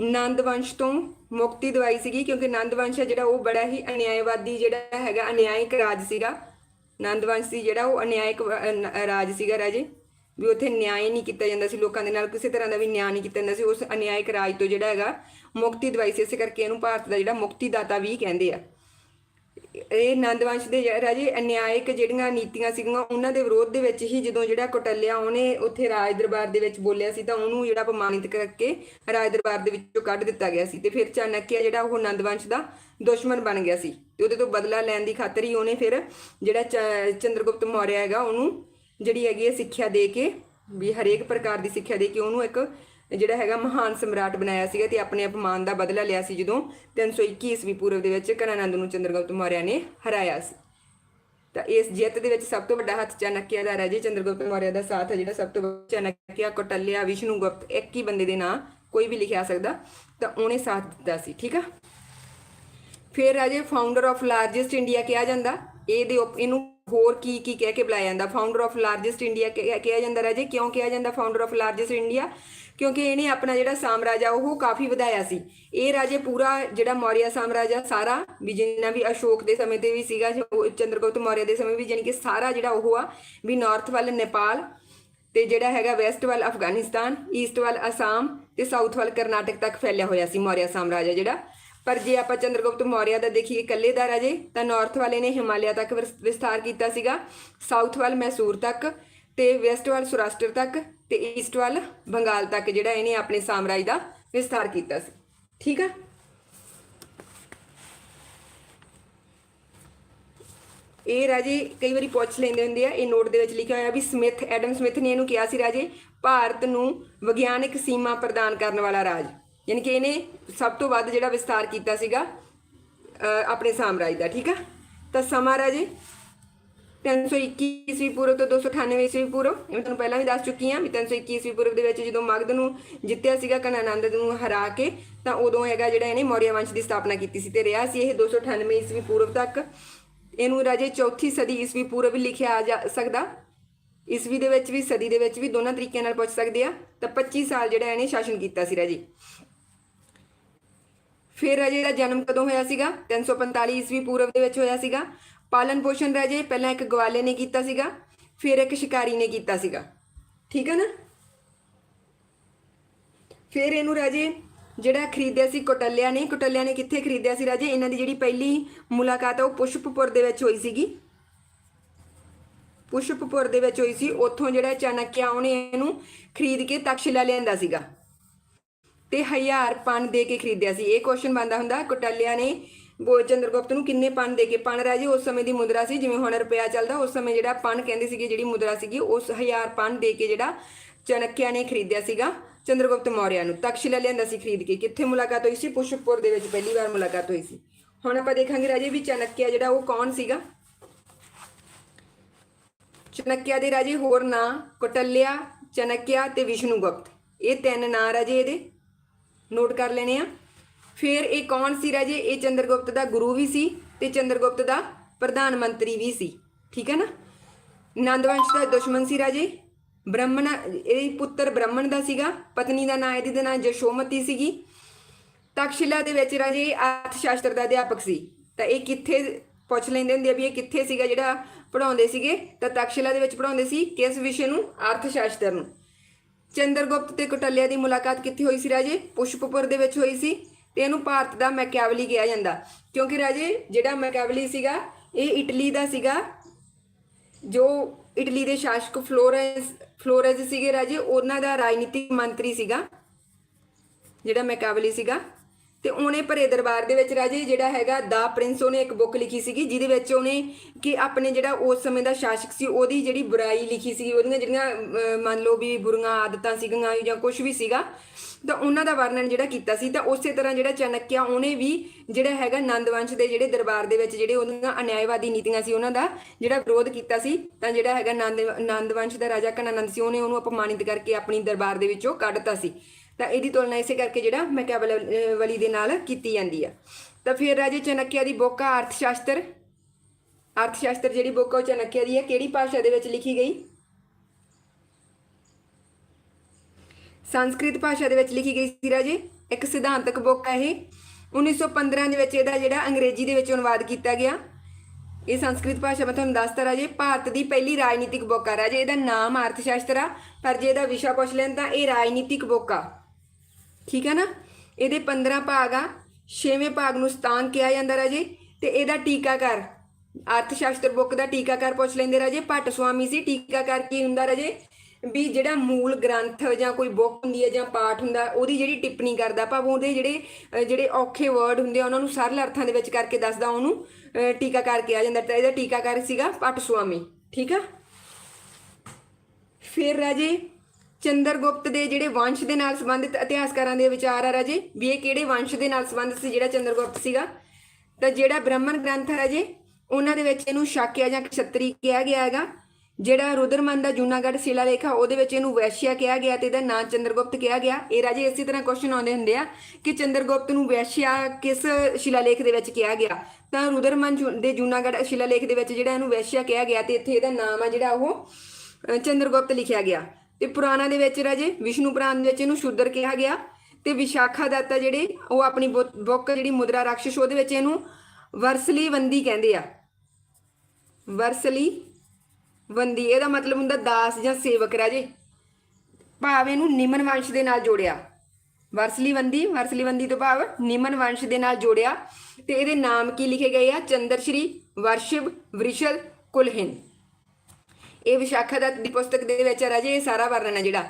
ਨੰਦ ਵੰਸ਼ ਤੋਂ ਮੁਕਤੀ ਦਵਾਈ ਸੀਗੀ, ਕਿਉਂਕਿ ਨੰਦ ਵੰਸ਼ ਹੈ ਜਿਹੜਾ ਉਹ ਬੜਾ ਹੀ ਅਨਿਆਇਵਾਦੀ ਜਿਹੜਾ ਹੈਗਾ ਅਨਿਆਇਕ ਰਾਜ ਸੀਗਾ। ਨੰਦ ਵੰਸ਼ ਸੀ ਜਿਹੜਾ ਉਹ ਅਨਿਆਇਕ ਰਾਜ ਸੀਗਾ ਰਾਜੇ। ਵੀ ਉੱਥੇ ਨਿਆਂ ਨਹੀਂ ਕੀਤਾ ਜਾਂਦਾ ਸੀ, ਲੋਕਾਂ ਦੇ ਨਾਲ ਕਿਸੇ ਤਰ੍ਹਾਂ ਦਾ ਵੀ ਨਿਆਂ ਨਹੀਂ ਕੀਤਾ ਜਾਂਦਾ ਸੀ। ਉਸ ਅਨਿਆਇਕ ਰਾਜ ਤੋਂ ਜਿਹੜਾ ਹੈਗਾ ਮੁਕਤੀ ਦਵਾਈ ਸੀ, ਇਸੇ ਕਰਕੇ ਇਹਨੂੰ ਭਾਰਤ ਦਾ ਜਿਹੜਾ ਮੁਕਤੀ ਦਾਤਾ ਵੀ ਕਹਿੰਦੇ ਆ। ਇਹ ਨੰਦਵੰਸ਼ ਦੇ ਰਾਜੇ, ਅਨਿਆਇਕ ਜਿਹੜੀਆਂ ਨੀਤੀਆਂ ਸੀਗੀਆਂ, ਉਹਨਾਂ ਦੇ ਵਿਰੋਧ ਦੇ ਵਿੱਚ ਹੀ ਜਦੋਂ ਜਿਹੜਾ ਕੋਟਲਿਆ ਉਹਨੇ ਉੱਥੇ ਰਾਜ ਦਰਬਾਰ ਦੇ ਵਿੱਚ ਬੋਲਿਆ ਸੀ ਤਾਂ ਉਹਨੂੰ ਜਿਹੜਾ ਅਪਮਾਨਿਤ ਕਰਕੇ ਰਾਜ ਦਰਬਾਰ ਦੇ ਵਿੱਚੋਂ ਕੱਢ ਦਿੱਤਾ ਗਿਆ ਸੀ ਤੇ ਫਿਰ ਚਾਣਕਿਆ ਜਿਹੜਾ ਉਹ ਨੰਦਵੰਸ਼ ਦਾ ਦੁਸ਼ਮਣ ਬਣ ਗਿਆ ਸੀ ਤੇ ਉਹਦੇ ਤੋਂ ਬਦਲਾ ਲੈਣ ਦੀ ਖਾਤਰ ਹੀ ਉਹਨੇ ਫਿਰ ਜਿਹੜਾ ਚ- ਚੰਦਰਗੁਪਤ ਮੌਰਿਆ ਹੈਗਾ, ਉਹਨੂੰ ਜਿਹੜੀ ਹੈਗੀ ਹੈ ਸਿੱਖਿਆ ਦੇ ਕੇ ਵੀ ਹਰੇਕ ਪ੍ਰਕਾਰ ਦੀ ਸਿੱਖਿਆ ਦੇ ਕੇ ਉਹਨੂੰ ਇੱਕ ਜਿਹੜਾ ਹੈਗਾ ਮਹਾਨ ਸਮਰਾਟ ਬਣਾਇਆ ਸੀਗਾ ਤੇ ਆਪਣੇ ਅਪਮਾਨ ਦਾ ਬਦਲਾ ਲਿਆ ਸੀ ਜਦੋਂ 321 ਈਸਵੀ ਪੂਰਵ ਦੇ ਵਿੱਚ ਕਨਾਨੰਦ ਨੂੰ ਚੰਦਰਗੁਪਤ ਮੌਰਿਆ ਨੇ, ਹਰਾਇਆ ਸੀ। ਤਾਂ ਇਸ ਜਿੱਤ ਦੇ ਵਿੱਚ ਸਭ ਤੋਂ ਵੱਡਾ ਹੱਥ ਚਾਣਕਿਆ ਦਾ ਰਾਜੇ ਚੰਦਰਗੁਪਤ ਮੌਰਿਆ ਦਾ ਸਾਥ ਹੈ ਜਿਹੜਾ ਸਭ ਤੋਂ ਵੱਡਾ ਚਾਣਕਿਆ, ਕੋਟਲਿਆ, ਵਿਸ਼ਨੂਗੁਪਤ, ਇੱਕ ਹੀ ਬੰਦੇ ਦੇ ਨਾਂ ਕੋਈ ਵੀ ਲਿਖਿਆ ਸਕਦਾ, ਤਾਂ ਉਹਨੇ ਸਾਥ ਦਿੱਤਾ ਸੀ, ਠੀਕ ਆ? ਫਿਰ ਰਾਜੇ ਫਾਊਂਡਰ ਆਫ ਲਾਰਜੈਸਟ ਇੰਡੀਆ ਕਿਹਾ ਜਾਂਦਾ ਇਹਦੇ ਉਪ- ਇਹਨੂੰ ਹੋਰ ਕੀ ਕੀ ਕਹਿ ਕੇ ਬੁਲਾਇਆ ਜਾਂਦਾ? ਫਾਊਂਡਰ ਆਫ ਲਾਰਜੈਸਟ ਇੰਡੀਆ ਕਿਹਾ ਜਾਂਦਾ ਰਾਜੇ? ਕਿਉਂ ਕਿਹਾ ਜਾਂਦਾ ਫਾਊਂਡਰ ਆਫ ਲਾਰਜੈਸਟ ਇੰਡੀਆ ਕਿਉਂਕਿ ਇਹਨੇ ਆਪਣਾ ਜਿਹੜਾ ਸਾਮਰਾਜ ਆ, ਉਹ ਕਾਫੀ ਵਧਾਇਆ ਸੀ। ਇਹ ਰਾਜੇ ਪੂਰਾ ਜਿਹੜਾ ਮੌਰੀਆ ਸਾਮਰਾਜ ਆ, ਸਾਰਾ ਵੀ ਜਿੰਨਾ ਵੀ ਅਸ਼ੋਕ ਦੇ ਸਮੇਂ ਤੇ ਵੀ ਸੀਗਾ ਚੰਦਰਗੁਪਤ ਮੌਰੀਆ ਦੇ ਸਮੇਂ ਵੀ, ਜਾਣੀ ਕਿ ਸਾਰਾ ਜਿਹੜਾ ਉਹ ਆ, ਵੀ ਨਾਰਥ ਵੱਲ ਨੇਪਾਲ ਤੇ ਜਿਹੜਾ ਹੈਗਾ ਵੈਸਟ ਵੱਲ ਅਫਗਾਨਿਸਤਾਨ ਈਸਟ ਵੱਲ ਅਸਾਮ ਤੇ ਸਾਊਥ ਵੱਲ ਕਰਨਾਟਕ ਤੱਕ ਫੈਲਿਆ ਹੋਇਆ ਸੀ ਮੌਰੀਆ ਸਾਮਰਾਜ ਆ ਜਿਹੜਾ। ਪਰ ਜੇ ਆਪਾਂ ਚੰਦਰਗੁਪਤ ਮੌਰਿਆ ਦਾ ਦੇਖੀਏ ਇਕੱਲੇ ਦਾ ਰਾਜੇ, ਤਾਂ ਨਾਰਥ ਵਾਲੇ ਨੇ ਹਿਮਾਲਿਆ ਤੱਕ ਵਿਸ- ਵਿਸਥਾਰ ਕੀਤਾ ਸੀਗਾ ਸਾਊਥ ਵੱਲ ਮੈਸੂਰ ਤੱਕ ਤੇ ਵੈਸਟ ਵੱਲ ਸੁਰਾਸ਼ਟਰ ਤੱਕ। ਤੇ ਈਸਟ ਵੱਲ ਬੰਗਾਲ ਤੱਕ ਜਿਹੜਾ ਇਹਨੇ ਆਪਣੇ ਸਾਮਰਾਜ ਦਾ ਵਿਸਥਾਰ ਕੀਤਾ ਸੀ। ਠੀਕ ਆ? ਇਹ ਰਾਜੇ ਕਈ ਵਾਰੀ ਪੁੱਛ ਲੈਂਦੇ ਹੁੰਦੇ ਆ, ਇਹ ਨੋਟ ਦੇ ਵਿੱਚ ਲਿਖਿਆ ਹੋਇਆ ਵੀ ਸਮਿਥ ਐਡਮ ਸਮਿਥ ਨੇ ਇਹਨੂੰ ਕਿਹਾ ਸੀ ਰਾਜੇ, ਭਾਰਤ ਨੂੰ ਵਿਗਿਆਨਕ ਸੀਮਾ ਪ੍ਰਦਾਨ ਕਰਨ ਵਾਲਾ ਰਾਜ। ਯਾਨੀ ਕਿ ਇਹਨੇ ਸਭ ਤੋਂ ਵੱਧ ਜਿਹੜਾ ਵਿਸਤਾਰ ਕੀਤਾ ਸੀਗਾ, ਅਹ ਆਪਣੇ ਸਾਮਰਾਜ ਦਾ, ਠੀਕ ਆ? ਤਾਂ ਸਮਾਂ ਰਾਜੇ 321 ਈਸਵੀ ਪੂਰਵ ਤੋਂ 298 ਈਸਵੀ ਪੂਰਵ, ਇਹ ਮੈਂ ਤੁਹਾਨੂੰ ਪਹਿਲਾਂ ਵੀ ਦੱਸ ਚੁੱਕੀ ਹਾਂ ਵੀ 321 ਈਸਵੀ ਪੂਰਵ ਦੇ ਵਿੱਚ ਜਦੋਂ ਮਗਧ ਨੂੰ ਜਿੱਤਿਆ ਸੀਗਾ ਕਨਾਨੰਦ ਨੂੰ ਹਰਾ ਕੇ, ਤਾਂ ਉਦੋਂ ਹੈਗਾ ਜਿਹੜਾ ਇਹਨੇ ਮੌਰੀਆ ਵੰਸ਼ ਦੀ ਸਥਾਪਨਾ ਕੀਤੀ ਸੀ ਤੇ ਰਿਹਾ ਸੀ ਇਹ 298 ਈਸਵੀ ਪੂਰਵ ਤੱਕ। ਇਹਨੂੰ ਰਾਜੇ ਚੌਥੀ ਸਦੀ ਈਸਵੀ ਪੂਰਵ ਲਿਖਿਆ ਆ ਜਾ ਸਕਦਾ। ਈਸਵੀ ਦੇ ਵਿੱਚ ਵੀ, ਸਦੀ ਦੇ ਵਿੱਚ ਵੀ ਦੋਨਾਂ ਤਰੀਕਿਆਂ ਨਾਲ ਪੁੱਛ ਸਕਦੇ ਆ, ਤਾਂ 25 ਸਾਲ ਜਿਹੜਾ ਇਹਨੇ ਸ਼ਾਸਨ ਕੀਤਾ ਸੀ ਰਾਜੇ। ਫਿਰ ਰਾਜੇ ਦਾ ਜਨਮ ਕਦੋਂ ਹੋਇਆ ਸੀਗਾ? 345 ਈਸਵੀ ਪੂਰਵ ਦੇ ਵਿੱਚ ਹੋਇਆ ਸੀਗਾ। ਪਾਲਣ ਪੋਸ਼ਣ ਰਾਜੇ ਪਹਿਲਾਂ ਇੱਕ ਗਵਾਲੇ ਨੇ ਕੀਤਾ ਸੀਗਾ, ਫਿਰ ਇੱਕ ਸ਼ਿਕਾਰੀ ਨੇ ਕੀਤਾ ਸੀਗਾ। ਠੀਕ ਹੈ ਨਾ? ਫਿਰ ਇਹਨੂੰ ਰਾਜੇ ਜਿਹੜਾ ਖਰੀਦਿਆ ਸੀ ਕੋਟਲਿਆ ਨੇ ਕੋਟਲਿਆ ਨੇ ਕਿੱਥੇ ਖਰੀਦਿਆ ਸੀ ਰਾਜੇ? ਇਹਨਾਂ ਦੀ ਜਿਹੜੀ ਪਹਿਲੀ ਮੁਲਾਕਾਤ ਆ, ਉਹ ਪੁਸ਼ਪਪੁਰ ਦੇ ਵਿੱਚ ਹੋਈ ਸੀਗੀ। ਪੁਸ਼ਪਪੁਰ ਦੇ ਵਿੱਚ ਹੋਈ ਸੀ, ਉੱਥੋਂ ਜਿਹੜਾ ਚਾਣਕਿਆ ਉਹਨੇ ਇਹਨੂੰ ਖਰੀਦ ਕੇ ਤਕਸ਼ਿਲਾ ਲਿਆਂਦਾ ਸੀਗਾ। ਤੇ ਹਜ਼ਾਰ ਪਨ ਦੇ ਕੇ ਖਰੀਦਿਆ ਸੀ। ਇਹ ਕੁਐਸਚਨ ਬੰਦਾ ਹੁੰਦਾ, ਕੋਟਲਿਆ ਨੇ ਚੰਦਰ ਗੁਪਤ ਨੂੰ ਕਿੰਨੇ ਪਨ ਦੇ ਕੇ ਪਨ ਰਾਜੇ ਉਸ ਸਮੇਂ ਦੀ ਮੁਦਰਾ ਸੀ, ਜਿਵੇਂ ਹੁਣ ਰੁਪਿਆ ਚੱਲਦਾ, ਉਸ ਸਮੇਂ ਜਿਹੜਾ ਪਨ ਕਹਿੰਦੇ ਸੀਗੇ, ਜਿਹੜੀ ਮੁਦਰਾ ਸੀਗੀ, ਉਸ ਹਜ਼ਾਰ ਪਨ ਦੇ ਕੇ ਜਿਹੜਾ ਚਾਣਕਿਆ ਨੇ ਖਰੀਦਿਆ ਸੀਗਾ ਚੰਦਰਗੁਪਤ ਮੌਰਿਆ ਨੂੰ। ਤਕਸ਼ਿਲਾ ਲਿਆਂਦਾ ਸੀ ਖਰੀਦ ਕੇ। ਕਿੱਥੇ ਮੁਲਾਕਾਤ ਹੋਈ ਸੀ? ਪੁਸ਼ਪਪੁਰ ਦੇ ਵਿੱਚ ਪਹਿਲੀ ਵਾਰ ਮੁਲਾਕਾਤ ਹੋਈ ਸੀ। ਹੁਣ ਆਪਾਂ ਦੇਖਾਂਗੇ ਰਾਜੇ ਵੀ ਚਾਣਕਿਆ ਜਿਹੜਾ ਉਹ ਕੌਣ ਸੀਗਾ? ਚਾਣਕਿਆ ਦੇ ਰਾਜੇ ਹੋਰ ਨਾਂ ਕੋਟਲਿਆ ਚਾਣਕਿਆ ਤੇ ਵਿਸ਼ਨੂਗੁਪਤ ਇਹ ਤਿੰਨ ਨਾਂ ਰਾਜੇ ਇਹਦੇ। ਨੋਟ ਕਰ ਲੈਣੇ ਆ। ਫਿਰ ਇਹ ਕੌਣ ਸੀ ਰਾਜੇ ਇਹ ਚੰਦਰਗੁਪਤ ਦਾ ਗੁਰੂ ਵੀ ਸੀ ਤੇ ਚੰਦਰਗੁਪਤ ਦਾ ਪ੍ਰਧਾਨ ਮੰਤਰੀ ਵੀ ਸੀ। ਠੀਕ ਹੈ ਨਾ? ਨੰਦਵੰਸ਼ ਦਾ ਦੁਸ਼ਮਣ ਸੀ ਰਾਜੇ ਬ੍ਰਾਹਮਣ ਇਹ ਪੁੱਤਰ ਬ੍ਰਾਹਮਣ ਦਾ ਸੀਗਾ। ਪਤਨੀ ਦਾ ਨਾਂ, ਇਹਦੀ ਦਾ ਨਾਂ ਜਸ਼ੋਮਤੀ ਸੀਗੀ। ਤਕਸ਼ਿਲਾ ਦੇ ਵਿੱਚ ਰਾਜੇ ਅਰਥ ਸ਼ਾਸਤਰ ਦਾ ਅਧਿਆਪਕ ਸੀ। ਤਾਂ ਇਹ ਕਿੱਥੇ ਪੁੱਛ ਲੈਂਦੇ ਹੁੰਦੇ ਆ ਵੀ ਇਹ ਕਿੱਥੇ ਸੀਗਾ ਜਿਹੜਾ ਪੜਾਉਂਦੇ ਸੀਗੇ? ਤਾਂ ਤਕਸ਼ਿਲਾ ਦੇ ਵਿੱਚ ਪੜਾਉਂਦੇ ਸੀ ਕਿਸ ਵਿਸ਼ੇ ਨੂੰ? ਅਰਥ ਸ਼ਾਸਤਰ ਨੂੰ। ਚੰਦਰਗੁਪਤ ਤੇ ਕੋਟਲਿਆ ਦੀ ਮੁਲਾਕਾਤ ਕਿੱਥੇ ਹੋਈ ਸੀ ਰਾਜੇ? ਪੁਸ਼ਪਪੁਰ ਦੇ ਵਿੱਚ ਹੋਈ ਸੀ। ਤੇ ਇਹਨੂੰ ਭਾਰਤ ਦਾ ਮੈਕਿਆਵਲੀ ਕਿਹਾ ਜਾਂਦਾ। ਕਿਉਂਕਿ ਰਾਜੇ, ਜਿਹੜਾ ਮੈਕਿਆਵਲੀ ਸੀਗਾ, ਇਹ ਇਟਲੀ ਦਾ ਸੀਗਾ। ਜੋ ਇਟਲੀ ਦੇ ਸ਼ਾਸਕ ਫਲੋਰੈਂਸ ਫਲੋਰੈਂਸ ਸੀਗੇ ਰਾਜੇ, ਉਹਨਾਂ ਦਾ ਰਾਜਨੀਤਿਕ ਮੰਤਰੀ ਸੀਗਾ। ਜਿਹੜਾ ਮੈਕਾਵਲੀ ਸੀਗਾ। ਤੇ ਉਹਨੇ ਭਰੇ ਦਰਬਾਰ ਦੇ ਵਿੱਚ ਰਾਜੇ, ਜਿਹੜਾ ਹੈਗਾ ਦਾ ਪ੍ਰਿੰਸ, ਉਹਨੇ ਇੱਕ ਬੁੱਕ ਲਿਖੀ ਸੀਗੀ, ਜਿਹਦੇ ਵਿੱਚ ਉਹਨੇ ਕਿ ਆਪਣੇ ਜਿਹੜਾ ਉਸ ਸਮੇਂ ਦਾ ਸ਼ਾਸਕ ਸੀ, ਉਹਦੀ ਜਿਹੜੀ ਬੁਰਾਈ ਲਿਖੀ ਸੀ ਉਹਦੀਆਂ ਜਿਹੜੀਆਂ ਮੰਨ ਲਓ ਵੀ ਬੁਰੀਆਂ ਆਦਤਾਂ ਸੀਗੀਆਂ ਜਾਂ ਕੁਝ ਵੀ ਸੀਗਾ, ਤਾਂ ਉਹਨਾਂ ਦਾ ਵਰਣਨ ਜਿਹੜਾ ਕੀਤਾ ਸੀ, ਤਾਂ ਉਸੇ ਤਰ੍ਹਾਂ ਜਿਹੜਾ ਚਾਣਕਿਆ ਉਹਨੇ ਵੀ ਜਿਹੜਾ ਹੈਗਾ ਨੰਦਵੰਸ਼ ਦੇ ਜਿਹੜੇ ਦਰਬਾਰ ਦੇ ਵਿੱਚ ਜਿਹੜੇ ਉਹਨਾਂ ਅਨਿਆਇਵਾਦੀ ਨੀਤੀਆਂ ਸੀ, ਉਹਨਾਂ ਦਾ ਜਿਹੜਾ ਵਿਰੋਧ ਕੀਤਾ ਸੀ, ਤਾਂ ਜਿਹੜਾ ਹੈਗਾ ਨੰਦ, ਨੰਦਵੰਸ਼ ਦਾ ਰਾਜਾ ਕਨਾਨੰਦ ਸੀ, ਉਹਨੇ ਉਹਨੂੰ ਅਪਮਾਨਿਤ ਕਰਕੇ ਆਪਣੀ ਦਰਬਾਰ ਦੇ ਵਿੱਚੋਂ ਕੱਢਤਾ ਸੀ। ਤਾਂ ਇਹਦੀ ਤੁਲਨਾ ਇਸੇ ਕਰਕੇ ਜਿਹੜਾ ਮੈਕਿਆਵਲੀ ਦੇ ਨਾਲ ਕੀਤੀ ਜਾਂਦੀ ਆ। ਤਾਂ ਫਿਰ ਰਾਜੇ ਚਾਣਕਿਆ ਦੀ ਬੁੱਕ ਆ ਅਰਥ ਸ਼ਾਸਤਰ ਅਰਥ ਸ਼ਾਸਤਰ ਜਿਹੜੀ ਬੁੱਕ ਆ ਉਹ ਚਾਣਕਿਆ ਦੀ ਹੈ ਕਿਹੜੀ ਭਾਸ਼ਾ ਦੇ ਵਿੱਚ ਲਿਖੀ ਗਈ? ਸੰਸਕ੍ਰਿਤ ਭਾਸ਼ਾ ਦੇ ਵਿੱਚ ਲਿਖੀ ਗਈ ਸੀ ਰਾਜੇ। ਇੱਕ ਸਿਧਾਂਤਕ ਬੁੱਕ ਹੈ ਇਹ। 1915 ਦੇ ਵਿੱਚ ਇਹਦਾ ਜਿਹੜਾ ਅੰਗਰੇਜ਼ੀ ਦੇ ਵਿੱਚ ਅਨੁਵਾਦ ਕੀਤਾ ਗਿਆ। ਇਹ ਸੰਸਕ੍ਰਿਤ ਭਾਸ਼ਾ ਮੈਂ ਤੁਹਾਨੂੰ ਦੱਸਤਾ ਰਾਜੇ। ਭਾਰਤ ਦੀ ਪਹਿਲੀ ਰਾਜਨੀਤਿਕ ਬੁੱਕ ਆ। ਰਾਜੇ, ਇਹਦਾ ਨਾਮ ਅਰਥ ਸ਼ਾਸਤਰ ਆ। ਪਰ ਜੇ ਇਹਦਾ ਵਿਸ਼ਾ ਪੁੱਛ ਲੈਣ ਤਾਂ ਇਹ ਰਾਜਨੀਤਿਕ ਬੁੱਕ ਆ। ਠੀਕ ਹੈ ਨਾ? ਇਹਦੇ 15 ਭਾਗ ਆ 6ਵੇਂ ਭਾਗ ਨੂੰ ਸਤਾਨ ਕਿਹਾ ਜਾਂਦਾ ਰਾਜੇ ਤੇ ਇਹਦਾ ਟੀਕਾਕਾਰ ਅਰਥ ਸ਼ਾਸਤਰ ਬੁੱਕ ਦਾ ਟੀਕਾਕਾਰ ਪੁੱਛ ਲੈਂਦੇ ਰਾਜੇ ਭੱਟ ਸੁਆਮੀ ਸੀ ਟੀਕਾਕਾਰ ਕੀ ਹੁੰਦਾ ਰਾਜੇ? ਵੀ ਜਿਹੜਾ ਮੂਲ ਗ੍ਰੰਥ ਜਾਂ ਕੋਈ ਬੁੱਕ ਹੁੰਦੀ ਹੈ ਜਾਂ ਪਾਠ ਹੁੰਦਾ ਉਹਦੀ ਜਿਹੜੀ ਟਿੱਪਣੀ ਕਰਦਾ ਭਾਵ ਉਹਦੇ ਜਿਹੜੇ ਜਿਹੜੇ ਔਖੇ ਵਰਡ ਹੁੰਦੇ ਆ ਉਹਨਾਂ ਨੂੰ ਸਰਲ ਅਰਥਾਂ ਦੇ ਵਿੱਚ ਕਰਕੇ ਦੱਸਦਾ ਉਹਨੂੰ ਅਹ, ਟੀਕਾਕਾਰ ਕਿਹਾ ਜਾਂਦਾ ਤਾਂ ਇਹਦਾ ਟੀਕਾਕਾਰ ਸੀਗਾ ਭੱਟ ਸੁਆਮੀ ਠੀਕ ਆ? ਫਿਰ ਰਾਜੇ ਚੰਦਰਗੁਪਤ ਦੇ ਜਿਹੜੇ ਵੰਸ਼ ਦੇ ਨਾਲ ਸੰਬੰਧਿਤ ਇਤਿਹਾਸਕਾਰਾਂ ਦੇ ਵਿਚਾਰ ਆ ਰਾਜੇ, ਵੀ ਇਹ ਕਿਹੜੇ ਵੰਸ਼ ਦੇ ਨਾਲ ਸੰਬੰਧਿਤ ਸੀ ਜਿਹੜਾ ਚੰਦਰਗੁਪਤ ਸੀਗਾ? ਤਾਂ ਜਿਹੜਾ ਬ੍ਰਾਹਮਣ ਗ੍ਰੰਥ ਹੈ ਰਾਜੇ, ਉਹਨਾਂ ਦੇ ਵਿੱਚ ਇਹਨੂੰ ਸ਼ਾਕਿਆ ਜਾਂ ਕਸ਼ਤਰੀ ਕਿਹਾ ਗਿਆ ਹੈਗਾ। ਜਿਹੜਾ ਰੁਦਰਮਨ ਦਾ ਜੂਨਾਗੜ੍ਹ ਸ਼ਿਲਾ ਲੇਖ ਆ ਉਹਦੇ ਵਿੱਚ ਇਹਨੂੰ ਵੈਸ਼ਿਆ ਕਿਹਾ ਗਿਆ ਤੇ ਇਹਦਾ ਨਾਂ ਚੰਦਰਗੁਪਤ ਕਿਹਾ ਗਿਆ। ਇਹ ਰਾਜੇ ਇਸੇ ਤਰ੍ਹਾਂ ਕੁਐਸਚਨ ਆਉਂਦੇ ਹੁੰਦੇ ਆ ਕਿ ਚੰਦਰਗੁਪਤ ਨੂੰ ਵੈਸ਼ਿਆ ਕਿਸ ਸ਼ਿਲਾ ਲੇਖ ਦੇ ਵਿੱਚ ਕਿਹਾ ਗਿਆ? ਤਾਂ ਰੁਦਰਮਨ ਜੂ- ਦੇ ਜੂਨਾਗੜ੍ਹ ਸ਼ਿਲਾ ਲੇਖ ਦੇ ਵਿੱਚ ਜਿਹੜਾ ਇਹਨੂੰ ਵੈਸ਼ਿਆ ਕਿਹਾ ਗਿਆ ਤੇ ਇੱਥੇ ਇਹਦਾ ਨਾਮ ਆ ਜਿਹੜਾ ਉਹ ਚੰਦਰਗੁਪਤ ਲਿਖਿਆ ਗਿਆ। ਤੇ ਪੁਰਾਣਾ ਦੇ ਵਿੱਚ ਰਾਜੇ ਵਿਸ਼ਨੂੰ ਪੁਰਾਣ ਦੇ ਵਿੱਚ ਇਹਨੂੰ ਸ਼ੂਦਰ ਕਿਹਾ ਗਿਆ ਤੇ ਵਿਸ਼ਾਖਾ ਦਾਤਾ ਜਿਹੜੇ, ਉਹ ਆਪਣੀ ਬੁ- ਬੁੱਕ ਜਿਹੜੀ ਮੁਦਰਾ ਰਾਖਸ਼, ਉਹਦੇ ਵਿੱਚ ਇਹਨੂੰ ਵਰਸਲੀ ਵੰਦੀ ਕਹਿੰਦੇ ਆ। ਵਰਸਲੀ ਵੰਦੀ, ਇਹਦਾ ਮਤਲਬ ਹੁੰਦਾ ਦਾਸ ਜਾਂ ਸੇਵਕ ਰਾਜੇ। ਭਾਵ ਇਹਨੂੰ ਨਿਮਨ ਵੰਸ਼ ਦੇ ਨਾਲ ਜੋੜਿਆ। ਵਰਸਲੀ ਵੰਦੀ ਵਰਸਲੀ ਵੰਦੀ ਤੋਂ ਭਾਵ ਨਿਮਨ ਵੰਸ਼ ਦੇ ਨਾਲ ਜੋੜਿਆ ਤੇ ਇਹਦੇ ਨਾਮ ਕੀ ਲਿਖੇ ਗਏ ਆ? ਚੰਦਰ ਸ਼੍ਰੀ, ਵਰਸ਼ਿਵ, ਵ੍ਰਿਸ਼ਲ ਕੁਲਹਿਨ ਇਹ ਵਿਸ਼ਾਖਾ ਦਾ ਦੀ ਪੁਸਤਕ ਦੇ ਵਿੱਚ ਰਾਜੇ, ਇਹ ਸਾਰਾ ਵਰਣਨ ਹੈ ਜਿਹੜਾ।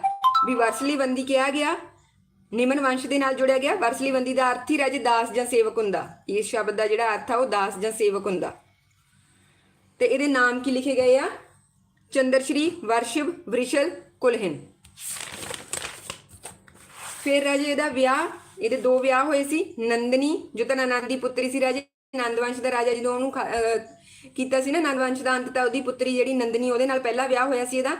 ਵੀ ਵਰਸਲੀ ਬੰਦੀ ਕਿਹਾ ਗਿਆ, ਨਿਮਨ ਵੰਸ਼ ਦੇ ਨਾਲ ਜੁੜਿਆ ਗਿਆ। ਵਰਸਲੀ ਬੰਦੀ ਦਾ ਅਰਥ ਹੀ ਰਾਜੇ ਦਾਸ ਜਾਂ ਸੇਵਕ ਹੁੰਦਾ। ਇਸ ਸ਼ਬਦ ਦਾ ਜਿਹੜਾ ਅਰਥ ਆ, ਉਹ ਦਾਸ ਜਾਂ ਸੇਵਕ ਹੁੰਦਾ। ਤੇ ਇਹਦੇ ਨਾਮ ਕੀ ਲਿਖੇ ਗਏ ਆ? ਚੰਦਰਸ਼੍ਰੀ, ਵਰਸ਼ਿਵ, ਵ੍ਰਿਸ਼ਲ ਕੁਲਹਿਨ ਫਿਰ ਰਾਜੇ ਇਹਦਾ ਵਿਆਹ, ਇਹਦੇ ਦੋ ਵਿਆਹ ਹੋਏ ਸੀ। ਨੰਦਨੀ ਜੋ ਤਾਂ ਨੰਦ ਦੀ ਪੁੱਤਰੀ ਸੀ ਰਾਜੇ। ਨੰਦਵੰਸ਼ ਦਾ ਰਾਜਾ ਜਦੋਂ ਉਹਨੂੰ ਕੀਤਾ ਸੀ ਨਾ ਨੰਦਵੰਸ਼ ਦਾ ਅੰਤ ਤਾਂ ਉਹਦੀ ਪੁੱਤਰੀ ਜਿਹੜੀ ਨੰਦਨੀ ਉਹਦੇ ਨਾਲ ਪਹਿਲਾ ਵਿਆਹ ਹੋਇਆ ਸੀ ਇਹਦਾ।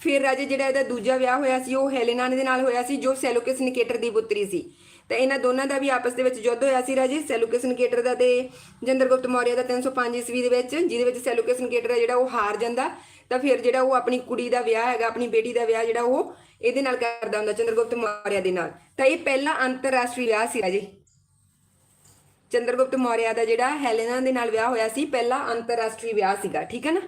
ਫਿਰ ਰਾਜੇ ਜਿਹੜਾ ਇਹਦਾ ਦੂਜਾ ਵਿਆਹ ਹੋਇਆ ਸੀ, ਉਹ ਹੈਲੇਨਾ ਦੇ ਨਾਲ ਹੋਇਆ ਸੀ, ਜੋ ਸੈਲੂਕਸ ਨਿਕੇਟਰ ਦੀ ਪੁੱਤਰੀ ਸੀ। ਤਾਂ ਇਹਨਾਂ ਦੋਨਾਂ ਦਾ ਵੀ ਆਪਸ ਦੇ ਵਿੱਚ ਯੁੱਧ ਹੋਇਆ ਸੀ ਰਾਜੇ। ਸੈਲੂਕਸ ਨਿਕੇਟਰ ਦਾ ਤੇ ਚੰਦਰਗੁਪਤ ਮੌਰਿਆ ਦਾ 305 ਈਸਵੀ ਦੇ ਵਿੱਚ, ਜਿਹਦੇ ਵਿੱਚ ਸੈਲੂਕਸ ਨਿਕੇਟਰ ਜਿਹੜਾ ਉਹ ਹਾਰ ਜਾਂਦਾ, ਤਾਂ ਫਿਰ ਜਿਹੜਾ ਉਹ ਆਪਣੀ ਕੁੜੀ ਦਾ ਵਿਆਹ ਹੈਗਾ, ਆਪਣੀ ਬੇਟੀ ਦਾ ਵਿਆਹ ਜਿਹੜਾ ਉਹ ਇਹਦੇ ਨਾਲ ਕਰਦਾ ਹੁੰਦਾ ਚੰਦਰਗੁਪਤ ਮੌਰਿਆ ਦੇ ਨਾਲ। ਤਾਂ ਇਹ ਪਹਿਲਾ ਅੰਤਰਰਾਸ਼ਟਰੀ ਵਿਆਹ ਸੀ ਰਾਜੇ। ਚੰਦਰਗੁਪਤ ਮੌਰਿਆ ਦਾ ਜਿਹੜਾ ਹੈਲੇਨਾ ਦੇ ਨਾਲ ਵਿਆਹ ਹੋਇਆ ਸੀ, ਪਹਿਲਾ ਅੰਤਰਰਾਸ਼ਟਰੀ ਵਿਆਹ ਸੀਗਾ, ਠੀਕ ਹੈ ਨਾ?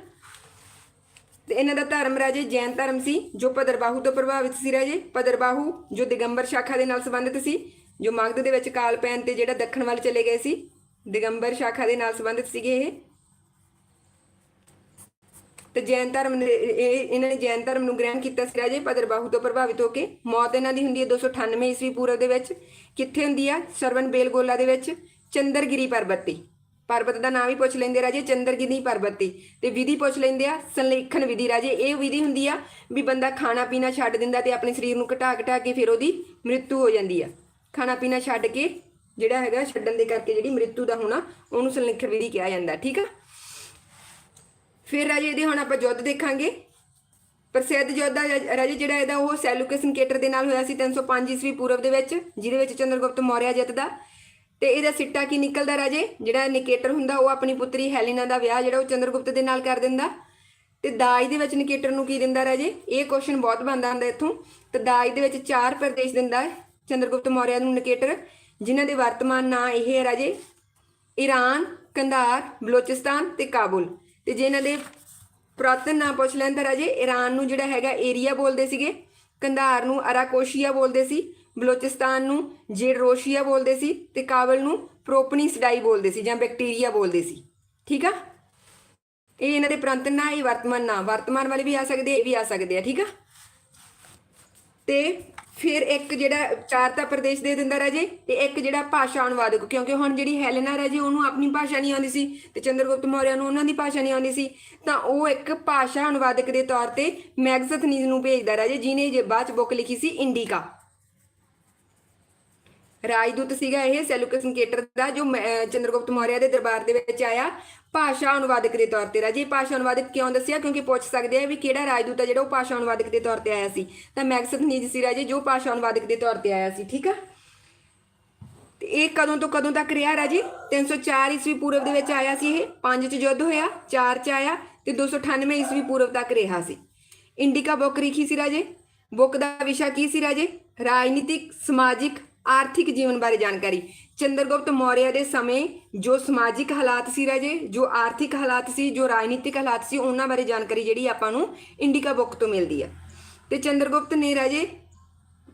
ਤੇ ਇਹਨਾਂ ਦਾ ਧਰਮ ਰਾਜੇ ਜੈਨ ਧਰਮ ਸੀ, ਜੋ ਪਦਰਬਾਹੂ ਤੋਂ ਪ੍ਰਭਾਵਿਤ ਸੀ ਰਾਜੇ। ਪਦਰਬਾਹੂ ਜੋ ਦਿਗੰਬਰ ਸ਼ਾਖਾ ਦੇ ਨਾਲ ਸੰਬੰਧਿਤ ਸੀ, ਜੋ ਮਗਧ ਦੇ ਵਿੱਚ ਕਾਲ ਪੈਣ ਤੇ ਜਿਹੜਾ ਦੱਖਣ ਵੱਲ ਚਲੇ ਗਏ ਸੀ, ਦਿਗੰਬਰ ਸ਼ਾਖਾ ਦੇ ਨਾਲ ਸੰਬੰਧਿਤ ਸੀਗੇ ਇਹ। ਤੇ ਜੈਨ ਧਰਮ ਨੇ ਇਹਨਾਂ ਨੇ ਜੈਨ ਧਰਮ ਨੂੰ ਗ੍ਰਹਿਣ ਕੀਤਾ ਸੀ ਰਾਜੇ ਪਦਰਬਾਹੂ ਤੋਂ ਪ੍ਰਭਾਵਿਤ ਹੋ ਕੇ। ਮੌਤ ਇਹਨਾਂ ਦੀ ਹੁੰਦੀ ਹੈ 298 ਈਸਵੀ ਪੂਰਬ ਦੇ ਵਿੱਚ। ਕਿੱਥੇ ਹੁੰਦੀ ਆ? ਸਰਵਨ ਬੇਲਗੋਲਾ ਦੇ ਵਿੱਚ। ਚੰਦਰਗਿਰੀ ਪਰਬਤ। ਤੇ ਪਰਬਤ ਦਾ ਨਾਮ ਹੀ ਪੁੱਛ ਲੈਂਦੇ ਰਾਜੇ, ਚੰਦਰਗਿਰੀ ਪਰਬਤ। ਤੇ ਤੇ ਵਿਧੀ ਪੁੱਛ ਲੈਂਦੇ ਆ, ਸੰਲੇਖਣ ਵਿਧੀ ਰਾਜੇ। ਇਹ ਵਿਧੀ ਹੁੰਦੀ ਆ ਵੀ ਬੰਦਾ ਖਾਣਾ ਪੀਣਾ ਛੱਡ ਦਿੰਦਾ ਤੇ ਆਪਣੇ ਸਰੀਰ ਨੂੰ ਘਟਾ ਘਟਾ ਕੇ ਫਿਰ ਉਹਦੀ ਮ੍ਰਿਤੂ ਹੋ ਜਾਂਦੀ ਆ। ਖਾਣਾ ਪੀਣਾ ਛੱਡ ਕੇ ਜਿਹੜਾ ਹੈਗਾ ਛੱਡਣ ਦੇ ਕਰਕੇ ਜਿਹੜੀ ਮ੍ਰਿਤੂ ਦਾ ਹੋਣਾ, ਉਹਨੂੰ ਸੰਲੇਖਣ ਵਿਧੀ ਕਿਹਾ ਜਾਂਦਾ, ਠੀਕ ਆ? ਫਿਰ ਰਾਜੇ ਇਹਦੇ ਹੁਣ ਆਪਾਂ ਯੁੱਧ ਦੇਖਾਂਗੇ। ਪ੍ਰਸਿੱਧ ਯੁੱਧ ਆ ਰਾਜੇ ਜਿਹੜਾ ਇਹਦਾ ਉਹ ਸੈਲੂਕਸ ਨਿਕੇਟਰ ਦੇ ਨਾਲ ਹੋਇਆ ਸੀ 305 ਈਸਵੀ ਪੂਰਬ ਦੇ ਵਿੱਚ, ਜਿਹਦੇ ਵਿੱਚ ਚੰਦਰਗੁਪਤ ਮੌਰਿਆ ਜਿੱਤਦਾ ਤੇ ਇਹਦਾ ਸਿੱਟਾ ਕੀ ਨਿਕਲਦਾ ਰਾਜੇ? ਜਿਹੜਾ ਨਿਕੇਟਰ ਹੁੰਦਾ, ਉਹ ਆਪਣੀ ਪੁੱਤਰੀ ਹੈਲੀਨਾ ਦਾ ਵਿਆਹ ਜਿਹੜਾ ਉਹ ਚੰਦਰਗੁਪਤ ਦੇ ਨਾਲ ਕਰ ਦਿੰਦਾ। ਤੇ ਦਾਜ ਦੇ ਵਿੱਚ ਨਿਕੇਟਰ ਨੂੰ ਕੀ ਦਿੰਦਾ ਰਾਜੇ? ਇਹ ਕੁਐਸਚਨ ਬਹੁਤ ਬਣਦਾ ਹੁੰਦਾ ਇੱਥੋਂ। ਤੇ ਦਾਜ ਦੇ ਵਿੱਚ ਚਾਰ ਪ੍ਰਦੇਸ਼ ਦਿੰਦਾ ਹੈ ਚੰਦਰਗੁਪਤ ਮੌਰਿਆ ਨੂੰ ਨਿਕੇਟਰ, ਜਿਨ੍ਹਾਂ ਦੇ ਵਰਤਮਾਨ ਨਾਂ ਇਹ ਹੈ ਰਾਜੇ ਈਰਾਨ ਕੰਧਾਰ, ਬਲੋਚਿਸਤਾਨ ਤੇ ਕਾਬੁਲ। ਤੇ ਜੇ ਇਹਨਾਂ ਦੇ ਪੁਰਾਤਨ ਨਾਂ ਪੁੱਛ ਲੈਣ ਤਾਂ ਰਾਜੇ ਈਰਾਨ ਨੂੰ ਜਿਹੜਾ ਹੈਗਾ ਏਰੀਆ ਬੋਲਦੇ ਸੀਗੇ, ਕੰਧਾਰ ਨੂੰ ਅਰਾਕੋਸ਼ੀਆ ਬੋਲਦੇ ਸੀ। ਬਲੋਚਿਸਤਾਨ ਨੂੰ ਜੇਡਰੋਸ਼ੀਆ ਬੋਲਦੇ ਸੀ ਤੇ ਕਾਬਲ ਨੂੰ ਪ੍ਰੋਪਨੀਸਡਾਈ ਬੋਲਦੇ ਸੀ ਜਾਂ ਬੈਕਟੀਰੀਆ ਬੋਲਦੇ ਸੀ। ਠੀਕ ਆ? ਇਹ ਇਹਨਾਂ ਦੇ ਪੁਰਾਤਨ ਨਾਂ, ਇਹ ਵਰਤਮਾਨ ਨਾਂ। ਵਰਤਮਾਨ ਵਾਲੇ ਵੀ ਆ ਸਕਦੇ ਇਹ ਵੀ ਆ ਸਕਦੇ ਆ, ਠੀਕ ਆ? ਤੇ ਫਿਰ ਇੱਕ ਜਿਹੜਾ ਚਾਰ ਤਾਂ ਪ੍ਰਦੇਸ਼ ਦੇ ਦਿੰਦਾ ਰਾਜੇ ਤੇ ਇੱਕ ਜਿਹੜਾ ਭਾਸ਼ਾ ਅਨੁਵਾਦਕ ਕਿਉਂਕਿ ਹੁਣ ਜਿਹੜੀ ਹੈਲੇਨਾ ਰਾਜੇ ਉਹਨੂੰ ਆਪਣੀ ਭਾਸ਼ਾ ਨਹੀਂ ਆਉਂਦੀ ਸੀ ਤੇ ਚੰਦਰਗੁਪਤ ਮੌਰਿਆ ਨੂੰ ਉਹਨਾਂ ਦੀ ਭਾਸ਼ਾ ਨਹੀਂ ਆਉਂਦੀ ਸੀ, ਤਾਂ ਉਹ ਇੱਕ ਭਾਸ਼ਾ ਅਨੁਵਾਦਕ ਦੇ ਤੌਰ ਤੇ ਮੈਗਜ਼ਥਨੀਜ਼ ਨੂੰ ਭੇਜਦਾ ਰਾਜੇ, ਜਿਨੇ ਜੇ ਬਾਅਦ ਚ ਬੁੱਕ ਲਿਖੀ ਸੀ, ਇੰਡੀਕਾ। ਰਾਜਦੂਤ ਸੀਗਾ ਇਹ ਸੈਲੂਕਸ ਨਿਕੇਟਰ ਦਾ, ਜੋ ਮ- ਅਹ, ਚੰਦਰਗੁਪਤ ਮੌਰਿਆ ਦੇ ਦਰਬਾਰ ਦੇ ਵਿੱਚ ਆਇਆ। ਭਾਸ਼ਾ ਅਨੁਵਾਦਕ ਦੇ ਤੌਰ ਤੇ ਰਾਜੇ ਭਾਸ਼ਾ ਅਨੁਵਾਦਕ ਕਿਉਂ ਦੱਸਿਆ? ਕਿਉਂਕਿ ਪੁੱਛ ਸਕਦੇ ਆ ਵੀ ਕਿਹੜਾ ਰਾਜਦੂਤ ਆ ਜਿਹੜਾ ਉਹ ਭਾਸ਼ਾ ਅਨੁਵਾਦਕ ਦੇ ਤੌਰ ਤੇ ਆਇਆ ਸੀ। ਤਾਂ ਮੈਕਸਥਨੀਜ ਸੀ ਰਾਜੇ, ਜੋ ਭਾਸ਼ਾ ਅਨੁਵਾਦਕ ਦੇ ਤੌਰ ਤੇ ਆਇਆ ਸੀ, ਠੀਕ ਆ? ਤੇ ਇਹ ਕਦੋਂ ਤੋਂ ਕਦੋਂ ਤੱਕ ਰਿਹਾ ਰਾਜੇ? 304 ਈਸਵੀ ਪੂਰਵ ਦੇ ਵਿੱਚ ਆਇਆ ਸੀ ਇਹ। 5 ਚ ਯੁੱਧ ਹੋਇਆ 4 ਚ ਆਇਆ ਤੇ 298 ਈਸਵੀ ਪੂਰਵ ਤੱਕ ਰਿਹਾ ਸੀ। ਇੰਡੀਕਾ ਬੁੱਕ ਲਿਖੀ ਸੀ ਰਾਜੇ? ਬੁੱਕ ਦਾ ਵਿਸ਼ਾ ਕੀ ਸੀ ਰਾਜੇ? ਰਾਜਨੀਤਿਕ, ਸਮਾਜਿਕ ਆਰਥਿਕ ਜੀਵਨ ਬਾਰੇ ਜਾਣਕਾਰੀ। ਚੰਦਰਗੁਪਤ ਮੌਰਿਆ ਦੇ ਸਮੇਂ ਜੋ ਸਮਾਜਿਕ ਹਾਲਾਤ ਸੀ ਰਾਜੇ ਜੋ ਆਰਥਿਕ ਹਾਲਾਤ ਸੀ ਜੋ ਰਾਜਨੀਤਿਕ ਹਾਲਾਤ ਸੀ ਉਹਨਾਂ ਬਾਰੇ ਜਾਣਕਾਰੀ ਜਿਹੜੀ ਆਪਾਂ ਨੂੰ ਇੰਡੀਕਾ ਬੁੱਕ ਤੋਂ ਮਿਲਦੀ ਆ। ਤੇ ਚੰਦਰਗੁਪਤ ਨੇ ਰਾਜੇ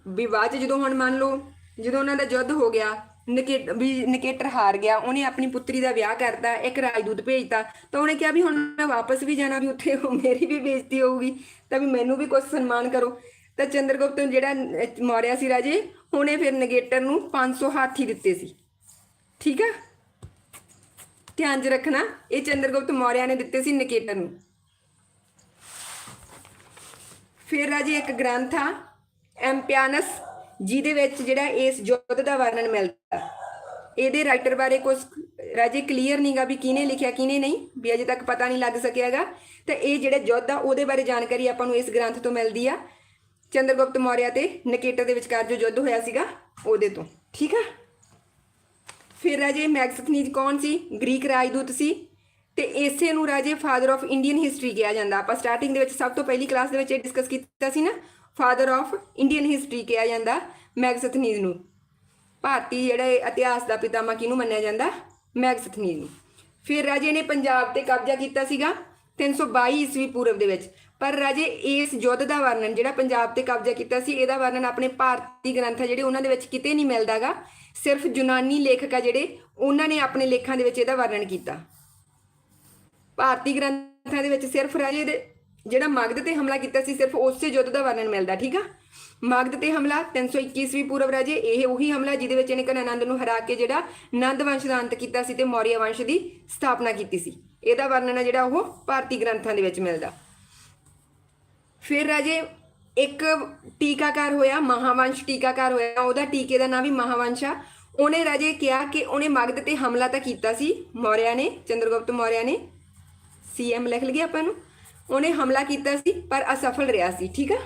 ਵਿਵਾਹ ਜਦੋਂ ਹੁਣ ਮੰਨ ਲਓ ਜਦੋਂ ਉਹਨਾਂ ਦਾ ਯੁੱਧ ਹੋ ਗਿਆ ਨਿਕੇਟ ਵੀ ਨਿਕੇਟਰ ਹਾਰ ਗਿਆ ਉਹਨੇ ਆਪਣੀ ਪੁੱਤਰੀ ਦਾ ਵਿਆਹ ਕਰਤਾ ਇੱਕ ਰਾਜਦੂਤ ਭੇਜਤਾ ਤਾਂ ਉਹਨੇ ਕਿਹਾ ਵੀ ਹੁਣ ਮੈਂ ਵਾਪਸ ਵੀ ਜਾਣਾ ਵੀ ਉੱਥੇ ਮੇਰੀ ਵੀ ਬੇਇੱਜ਼ਤੀ ਹੋਊਗੀ ਤਾਂ ਵੀ ਮੈਨੂੰ ਵੀ ਕੁਝ ਸਨਮਾਨ ਕਰੋ। ਤਾਂ ਚੰਦਰਗੁਪਤ ਨੂੰ ਜਿਹੜਾ ਅਹ, ਮੌਰਿਆ ਸੀ ਰਾਜੇ ਉਹਨੇ ਫਿਰ ਨਗੇਟਰ ਨੂੰ 500 ਹਾਥੀ ਦਿੱਤੇ ਸੀ। ਠੀਕ ਆ? ਧਿਆਨ 'ਚ ਰੱਖਣਾ, ਇਹ ਚੰਦਰਗੁਪਤ ਮੌਰਿਆ ਨੇ ਦਿੱਤੇ ਸੀ ਨਿਕੇਟਰ ਨੂੰ। ਫਿਰ ਰਾਜੇ ਇੱਕ ਗ੍ਰੰਥ ਆ ਐਮਪੀਆਨਸ ਜਿਹਦੇ ਵਿੱਚ ਜਿਹੜਾ ਇਸ ਯੁੱਧ ਦਾ ਵਰਣਨ ਮਿਲਦਾ। ਇਹਦੇ ਰਾਈਟਰ ਬਾਰੇ ਕੁਝ ਰਾਜੇ ਕਲੀਅਰ ਨਹੀਂਗਾ ਵੀ ਕਿਹਨੇ ਲਿਖਿਆ, ਕਿਹਨੇ ਨਹੀਂ, ਵੀ ਅਜੇ ਤੱਕ ਪਤਾ ਨਹੀਂ ਲੱਗ ਸਕਿਆਗਾ ਤੇ ਇਹ ਜਿਹੜਾ ਯੁੱਧ ਆ, ਉਹਦੇ ਬਾਰੇ ਜਾਣਕਾਰੀ ਆਪਾਂ ਨੂੰ ਇਸ ਗ੍ਰੰਥ ਤੋਂ ਮਿਲਦੀ ਆ। ਚੰਦਰਗੁਪਤ ਮੌਰਿਆ ਤੇ ਨਿਕੇਟਰ ਦੇ ਵਿਚਕਾਰ ਜੋ ਯੁੱਧ ਹੋਇਆ ਸੀਗਾ, ਉਹਦੇ ਤੋਂ। ਠੀਕ ਆ? ਫਿਰ ਰਾਜੇ ਮੈਕਸਥਨੀਜ ਕੌਣ ਸੀ? ਗ੍ਰੀਕ ਰਾਜਦੂਤ ਸੀ। ਤੇ ਇਸੇ ਨੂੰ ਰਾਜੇ ਫਾਦਰ ਆਫ ਇੰਡੀਅਨ ਹਿਸਟਰੀ ਕਿਹਾ ਜਾਂਦਾ। ਆਪਾਂ ਸਟਾਰਟਿੰਗ ਦੇ ਵਿੱਚ ਸਭ ਤੋਂ ਪਹਿਲੀ ਕਲਾਸ ਦੇ ਵਿੱਚ ਇਹ ਡਿਸਕਸ ਕੀਤਾ ਸੀ ਨਾ। ਫਾਦਰ ਆਫ ਇੰਡੀਅਨ ਹਿਸਟਰੀ ਕਿਹਾ ਜਾਂਦਾ ਮੈਕਸਥਨੀਜ ਨੂੰ। ਭਾਰਤੀ ਜਿਹੜਾ ਇਤਿਹਾਸ ਦਾ ਪਿਤਾਮਾ ਕਿਹਨੂੰ ਮੰਨਿਆ ਜਾਂਦਾ? ਮੈਕਸਥਨੀਜ ਨੂੰ। ਫਿਰ ਰਾਜੇ ਨੇ ਪੰਜਾਬ ਤੇ ਕਬਜ਼ਾ ਕੀਤਾ ਸੀਗਾ 322 ਈਸਵੀ ਪੂਰਬ ਦੇ ਵਿੱਚ। ਪਰ ਰਾਜੇ ਇਸ ਯੁੱਧ ਦਾ ਵਰਣਨ ਜਿਹੜਾ ਪੰਜਾਬ ਤੇ ਕਬਜ਼ਾ ਕੀਤਾ ਸੀ, ਇਹਦਾ ਵਰਣਨ ਆਪਣੇ ਭਾਰਤੀ ਗ੍ਰੰਥ ਆ ਜਿਹੜੇ ਉਹਨਾਂ ਦੇ ਵਿੱਚ ਕਿਤੇ ਨਹੀਂ ਮਿਲਦਾਗਾ। ਸਿਰਫ ਯੂਨਾਨੀ ਲੇਖਕ ਆ ਜਿਹੜੇ ਉਹਨਾਂ ਨੇ ਆਪਣੇ ਲੇਖਾਂ ਦੇ ਵਿੱਚ ਇਹਦਾ ਵਰਣਨ ਕੀਤਾ। ਭਾਰਤੀ ਗ੍ਰੰਥਾਂ ਦੇ ਵਿੱਚ ਸਿਰਫ ਰਾਜੇ ਦੇ ਜਿਹੜਾ ਮਗਧ ਤੇ ਹਮਲਾ ਕੀਤਾ ਸੀ, ਸਿਰਫ ਉਸੇ ਯੁੱਧ ਦਾ ਵਰਣਨ ਮਿਲਦਾ, ਠੀਕ ਆ? ਮਗਧ ਤੇ ਹਮਲਾ 321 ਈਸਵੀ ਪੂਰਵ ਰਾਜੇ, ਇਹ ਉਹੀ ਹਮਲਾ ਜਿਹਦੇ ਵਿੱਚ ਇਹਨੇ ਕਨਾਨੰਦ ਨੂੰ ਹਰਾ ਕੇ ਜਿਹੜਾ ਨੰਦ ਵੰਸ਼ ਦਾ ਅੰਤ ਕੀਤਾ ਸੀ ਤੇ ਮੌਰੀਆ ਵੰਸ਼ ਦੀ ਸਥਾਪਨਾ ਕੀਤੀ ਸੀ। ਇਹਦਾ ਵਰਣਨ ਆ ਜਿਹੜਾ ਉਹ ਭਾਰਤੀ ਗ੍ਰੰਥਾਂ ਦੇ ਵਿੱਚ ਮਿਲਦਾ। ਫਿਰ ਰਾਜੇ ਇੱਕ ਟੀਕਾਕਾਰ ਹੋਇਆ, ਮਹਾਵੰਸ਼ ਟੀਕਾਕਾਰ ਹੋਇਆ, ਉਹਦਾ ਟੀਕੇ ਦਾ ਨਾਮ ਵੀ ਮਹਾਵੰਸ਼। ਆ ਉਹਨੇ ਰਾਜੇ ਕਿਹਾ ਕਿ ਉਹਨੇ ਮਗਧ ਤੇ ਹਮਲਾ ਤਾਂ ਕੀਤਾ ਸੀ, ਮੌਰਿਆ ਨੇ, ਚੰਦਰਗੁਪਤ ਮੌਰਿਆ ਨੇ। ਸੀਐਮ ਲਿਖ ਲਈਏ ਆਪਾਂ ਨੂੰ। ਉਹਨੇ ਹਮਲਾ ਕੀਤਾ ਸੀ, ਪਰ ਅਸਫਲ ਰਿਹਾ ਸੀ, ਠੀਕ ਆ?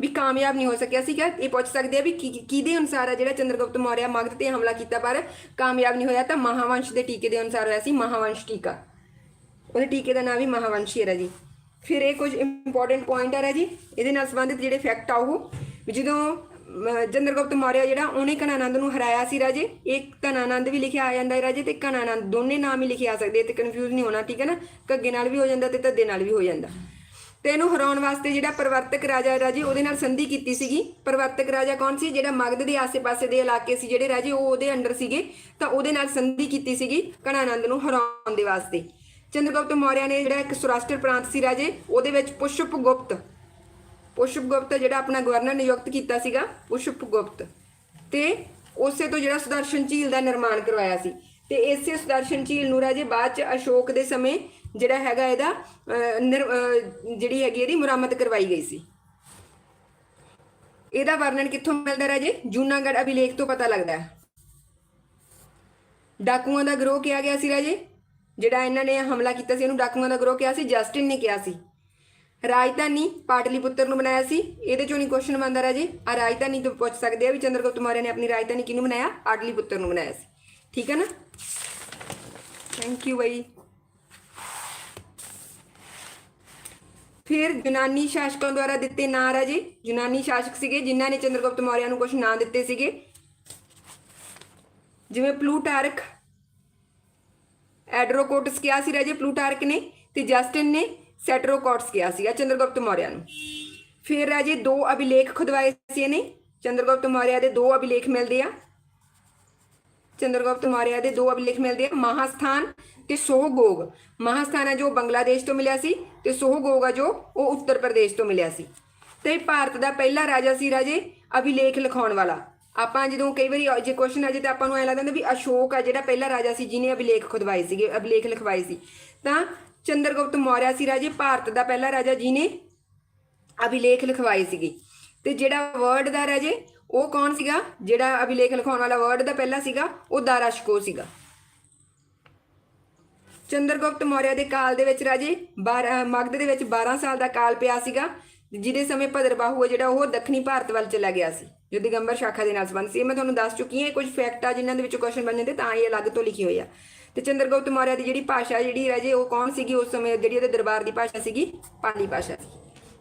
ਵੀ ਕਾਮਯਾਬ ਨਹੀਂ ਹੋ ਸਕਿਆ ਸੀਗਾ। ਇਹ ਪੁੱਛ ਸਕਦੇ ਆ ਵੀ ਕੀ- ਕਿਹਦੇ ਅਨੁਸਾਰ ਆ ਜਿਹੜਾ ਚੰਦਰਗੁਪਤ ਮੌਰਿਆ ਮਗਧ ਤੇ ਹਮਲਾ ਕੀਤਾ, ਪਰ ਕਾਮਯਾਬ ਨਹੀਂ ਹੋਇਆ ਤਾਂ ਮਹਾਵੰਸ਼ ਦੇ ਟੀਕੇ ਦੇ ਅਨੁਸਾਰ ਹੋਇਆ ਸੀ ਮਹਾਵੰਸ਼ ਟੀਕਾ। ਉਹਦੇ ਟੀਕੇ ਦਾ ਨਾਮ ਵੀ ਮਹਾਵੰਸ਼ ਹੈ ਰਾਜੀ। ਫਿਰ ਇਹ ਕੁਝ ਇੰਪੋਰਟੈਂਟ ਪੁਆਇੰਟ ਆ ਰਾਜੀ। ਇਹਦੇ ਨਾਲ ਸੰਬੰਧਿਤ ਜਿਹੜੇ ਫੈਕਟ ਆ ਉਹ ਵੀ ਜਦੋਂ ਅਮ, ਚੰਦਰਗੁਪਤ ਮੌਰਿਆ ਜਿਹੜਾ ਉਹਨੇ ਕਨਾਨੰਦ ਨੂੰ ਹਰਾਇਆ ਸੀ ਰਾਜੇ। ਇੱਕ ਕਨਾਨੰਦ ਵੀ ਲਿਖਿਆ ਆ ਜਾਂਦਾ ਹੈ ਰਾਜੇ ਤੇ ਕਨਾਨੰਦ ਦੋਨੇ ਨਾਮ ਹੀ ਲਿਖੇ ਆ ਸਕਦੇ ਤੇ ਕਨਫਿਊਜ਼ ਨਹੀਂ ਹੋਣਾ ਠੀਕ ਹੈ ਨਾ? ਘੱਗੇ ਨਾਲ ਵੀ ਹੋ ਜਾਂਦਾ ਤੇ ਧੱਦੇ ਨਾਲ ਵੀ ਹੋ ਜਾਂਦਾ। ਤੇ ਇਹਨੂੰ ਹਰਾਉਣ ਵਾਸਤੇ ਜਿਹੜਾ ਪਰਵਰਤਕ ਰਾਜਾ ਰਾਜੇ ਉਹਦੇ ਨਾਲ ਸੰਧੀ ਕੀਤੀ ਸੀਗੀ। ਪਰਵਰਤਕ ਰਾਜਾ ਕੌਣ ਸੀ? ਜਿਹੜਾ ਮਗਧ ਦੇ ਆਸੇ-ਪਾਸੇ ਦੇ ਇਲਾਕੇ ਸੀ ਜਿਹੜੇ ਰਾਜੇ ਉਹ ਉਹਦੇ ਅੰਡਰ ਸੀਗੇ। ਤਾਂ ਉਹਦੇ ਨਾਲ ਸੰਧੀ ਕੀਤੀ ਸੀਗੀ ਕਣਾਨੰਦ ਨੂੰ ਹਰਾਉਣ ਦੇ ਵਾਸਤੇ। ਚੰਦਰਗੁਪਤ ਮੌਰਿਆ ਨੇ ਜਿਹੜਾ ਇੱਕ ਸੁਰਾਸ਼ਟਰ ਪ੍ਰਾਂਤ ਸੀ ਰਾਜੇ ਉਹਦੇ ਵਿੱਚ ਪੁਸ਼ਪਗੁਪਤ ਪੁਸ਼ਪਗੁਪਤ ਜਿਹੜਾ ਆਪਣਾ ਗਵਰਨਰ ਨਿਯੁਕਤ ਕੀਤਾ ਸੀਗਾ ਪੁਸ਼ਪਗੁਪਤ ਤੇ ਉਸੇ ਤੋਂ ਜਿਹੜਾ ਸੁਦਰਸ਼ਨ ਝੀਲ ਦਾ ਨਿਰਮਾਣ ਕਰਵਾਇਆ ਸੀ। ਤੇ ਇਸੇ ਸੁਦਰਸ਼ਨ ਝੀਲ ਨੂੰ ਰਾਜੇ ਬਾਅਦ ਚ ਅਸ਼ੋਕ ਦੇ ਸਮੇਂ ਜਿਹੜਾ ਹੈਗਾ ਇਹਦਾ ਅਹ, ਨਿਰ- ਅਹ, ਜਿਹੜੀ ਹੈਗੀ ਇਹਦੀ ਮੁਰੰਮਤ ਕਰਵਾਈ ਗਈ ਸੀ। ਇਹਦਾ ਵਰਣਨ ਕਿੱਥੋਂ ਮਿਲਦਾ ਰਾਜੇ? ਜੂਨਾਗੜ੍ਹ ਅਭਿਲੇਖ ਤੋਂ ਪਤਾ ਲੱਗਦਾ ਹੈ। ਡਾਕੂਆਂ ਦਾ ਗਰੋਹ ਕਿਹਾ ਗਿਆ ਸੀ ਰਾਜੇ। ਜਿਹੜਾ ਇਹਨਾਂ ਨੇ ਹਮਲਾ ਕੀਤਾ ਸੀ ਇਹਨੂੰ ਡਾਕੂਆਂ ਦਾ ਗਰੋਹ ਕਿਹਾ ਸੀ, ਜਸਟਿਨ ਨੇ ਕਿਹਾ ਸੀ। ਰਾਜਧਾਨੀ ਪਾਟਲੀਪੁੱਤਰ ਨੂੰ ਬਣਾਇਆ ਸੀ। ਇਹਦੇ ਚੋਂ ਨਹੀਂ ਕੁਐਸਚਨ ਬਣਦਾ ਰਾਜੇ। ਆ ਰਾਜਧਾਨੀ ਤੋਂ ਪੁੱਛ ਸਕਦੇ ਆ ਵੀ ਚੰਦਰਗੁਪਤ ਮੌਰਿਆ ਨੇ ਆਪਣੀ ਰਾਜਧਾਨੀ ਕਿਹਨੂੰ ਬਣਾਇਆ ਪਾਟਲੀਪੁੱਤਰ ਨੂੰ ਬਣਾਇਆ ਸੀ। ਠੀਕ ਹੈ ਨਾ? ਥੈਂਕ ਯੂ ਬਈ। ਫਿਰ ਯੂਨਾਨੀ ਸ਼ਾਸਕਾਂ ਦੁਆਰਾ ਦਿੱਤੇ ਨਾਂ ਰਾਜੇ। ਯੂਨਾਨੀ ਸ਼ਾਸਕ ਸੀਗੇ ਜਿਨ੍ਹਾਂ ਨੇ ਚੰਦਰਗੁਪਤ ਮੌਰਿਆ ਨੂੰ ਕੁਝ ਨਾਂ ਦਿੱਤੇ ਸੀਗੇ। ਜਿਵੇਂ ਪਲੂਟਾਰਕ ਐਡਰੋਕੋਟਸ ਕਿਹਾ ਸੀ ਰਾਜੇ ਪਲੂਟਾਰਕ ਨੇ ਤੇ ਜਸਟਿਨ ਨੇ ਸੈਟਰੋਕੋਟਸ ਕਿਹਾ ਸੀਗਾ ਚੰਦਰਗੁਪਤ ਮੌਰਿਆ ਨੂੰ। ਫਿਰ ਰਾਜੇ ਦੋ ਅਭਿਲੇਖ ਖੁਦਵਾਏ ਸੀ ਇਹਨੇ। ਚੰਦਰਗੁਪਤ ਮੌਰਿਆ ਦੇ ਦੋ ਅਭਿਲੇਖ ਮਿਲਦੇ ਆ। ਚੰਦਰਗੁਪਤ ਮੌਰਿਆ ਦੇ ਦੋ ਅਭਿਲੇਖ ਮਿਲਦੇ ਆ। ਮਹਾਸਥਾਨ ਤੇ ਸੋਹਗੋਗ। ਮਹਾਸਥਾਨ ਹੈ ਜੋ ਬੰਗਲਾਦੇਸ਼ ਤੋਂ ਮਿਲਿਆ ਸੀ ਤੇ ਸੋਹਗੋਗ ਆ ਜੋ ਉਹ ਉੱਤਰ ਪ੍ਰਦੇਸ਼ ਤੋਂ ਮਿਲਿਆ ਸੀ। ਤੇ ਭਾਰਤ ਦਾ ਪਹਿਲਾ ਰਾਜਾ ਸੀ ਰਾਜੇ ਅਭਿਲੇਖ ਲਿਖਾਉਣ ਵਾਲਾ। ਆਪਾਂ ਜਦੋਂ ਕਈ ਵਾਰੀ ਜੇ ਕੁਐਸਚਨ ਆ ਜੇ ਤਾਂ ਆਪਾਂ ਨੂੰ ਐ ਲੱਗਦਾ ਵੀ ਅਸ਼ੋਕ ਆ ਜਿਹੜਾ ਪਹਿਲਾ ਰਾਜਾ ਸੀ, ਜਿਹਨੇ ਅਭਿਲੇਖ ਖੁਦਵਾਏ ਸੀਗੇ, ਅਭਿਲੇਖ ਲਿਖਵਾਏ ਸੀ। ਤਾਂ ਚੰਦਰਗੁਪਤ ਮੌਰਿਆ ਸੀ ਰਾਜੇ, ਭਾਰਤ ਦਾ ਪਹਿਲਾ ਰਾਜਾ ਜਿਹਨੇ ਅਭਿਲੇਖ ਲਿਖਵਾਏ ਸੀਗੇ। ਤੇ ਜਿਹੜਾ ਵਰਡ ਦਾ ਰਾਜੇ, ਉਹ ਕੌਣ ਸੀਗਾ? ਜਿਹੜਾ ਅਭਿਲੇਖ ਲਿਖਾਉਣ ਵਾਲਾ ਵਰਡ ਦਾ ਪਹਿਲਾ ਸੀਗਾ, ਉਹ ਦਾਰਾਸ਼ਕੋ ਸੀਗਾ। ਚੰਦਰਗੁਪਤ ਮੌਰਿਆ ਦੇ ਕਾਲ ਦੇ ਵਿੱਚ ਰਾਜੇ 12 ਮਗਧ ਦੇ ਵਿੱਚ 12 ਸਾਲ ਦਾ ਕਾਲ ਪਿਆ ਸੀਗਾ। ਜਿਹਦੇ ਸਮੇਂ ਭਦਰਬਾਹੂ ਹੈ, ਜਿਹੜਾ ਉਹ ਦੱਖਣੀ ਭਾਰਤ ਵੱਲ ਚਲਾ ਗਿਆ ਸੀ। ਜੋ ਦਿਗੰਬਰ ਸ਼ਾਖਾ ਦੇ ਨਾਲ ਸੰਬੰਧ ਸੀ। ਮੈਂ ਤੁਹਾਨੂੰ ਦੱਸ ਚੁੱਕੀ ਹਾਂ, ਇਹ ਕੁਝ ਫੈਕਟ ਆ ਜਿਨ੍ਹਾਂ ਦੇ ਵਿੱਚੋਂ ਕੁਐਸਚਨ ਬਣ ਜਾਂਦੇ, ਤਾਂ ਇਹ ਅਲੱਗ ਤੋਂ ਲਿਖੀ ਹੋਈ ਆ। ਤੇ ਚੰਦਰਗੁਪਤ ਮੌਰਿਆ ਦੀ ਜਿਹੜੀ ਭਾਸ਼ਾ ਜਿਹੜੀ ਰਾਜੇ, ਉਹ ਕੌਣ ਸੀਗੀ ਉਸ ਸਮੇਂ ਜਿਹੜੀ ਉਹਦੇ ਦਰਬਾਰ ਦੀ ਭਾਸ਼ਾ ਸੀਗੀ? ਪਾਲੀ ਭਾਸ਼ਾ ਸੀ।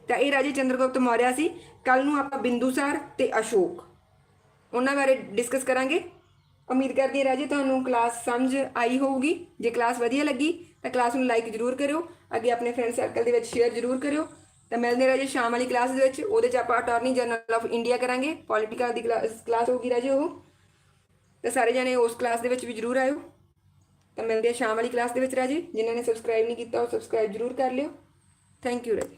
ਤਾਂ ਇਹ ਰਾਜੇ ਚੰਦਰਗੁਪਤ ਮੌਰਿਆ ਸੀ। ਕੱਲ ਨੂੰ ਆਪਾਂ ਬਿੰਦੂਸਾਰ ਤੇ ਅਸ਼ੋਕ। ਉਹਨਾਂ ਬਾਰੇ ਡਿਸਕਸ ਕਰਾਂਗੇ। ਉਮੀਦ ਕਰਦੀ ਹਾਂ ਰਾਜੇ, ਤੁਹਾਨੂੰ ਕਲਾਸ ਸਮਝ ਆਈ ਹੋਊਗੀ। ਜੇ ਕਲਾਸ ਵਧੀਆ ਲੱਗੀ, ਤਾਂ ਕਲਾਸ ਨੂੰ ਲਾਈਕ ਜ਼ਰੂਰ ਕਰਿਓ। ਅੱਗੇ ਆਪਣੇ ਫਰੈਂਡ ਸਰਕਲ ਦੇ ਵਿੱਚ ਸ਼ੇਅਰ ਜ਼ਰੂਰ ਕਰਿਓ। ਤਾਂ ਮਿਲਦੇ ਹਾਂ ਰਾਜੇ ਸ਼ਾਮ ਵਾਲੀ ਕਲਾਸ ਦੇ ਵਿੱਚ। ਉਹਦੇ ਚ ਆਪਾਂ ਅਟਾਰਨੀ ਜਨਰਲ ਆਫ ਇੰਡੀਆ ਕਰਾਂਗੇ। ਪੋਲੀਟੀਕਲ ਦੀ ਕਲਾਸ ਹੋਊਗੀ ਰਾਜੇ ਉਹ। ਤਾਂ ਸਾਰੇ ਜਣੇ ਉਸ ਕਲਾਸ ਦੇ ਵਿੱਚ ਵੀ ਜ਼ਰੂਰ ਆਇਓ। ਤਾਂ ਮਿਲਦੇ ਹਾਂ ਸ਼ਾਮ ਵਾਲੀ ਕਲਾਸ ਦੇ ਵਿੱਚ ਰਾਜੇ। ਜਿਨ੍ਹਾਂ ਨੇ ਸਬਸਕ੍ਰਾਈਬ ਨਹੀਂ ਕੀਤਾ ਉਹ ਸਬਸਕ੍ਰਾਈਬ ਜ਼ਰੂਰ ਕਰ ਲਿਓ। ਥੈਂਕ ਯੂ ਰਾਜੇ।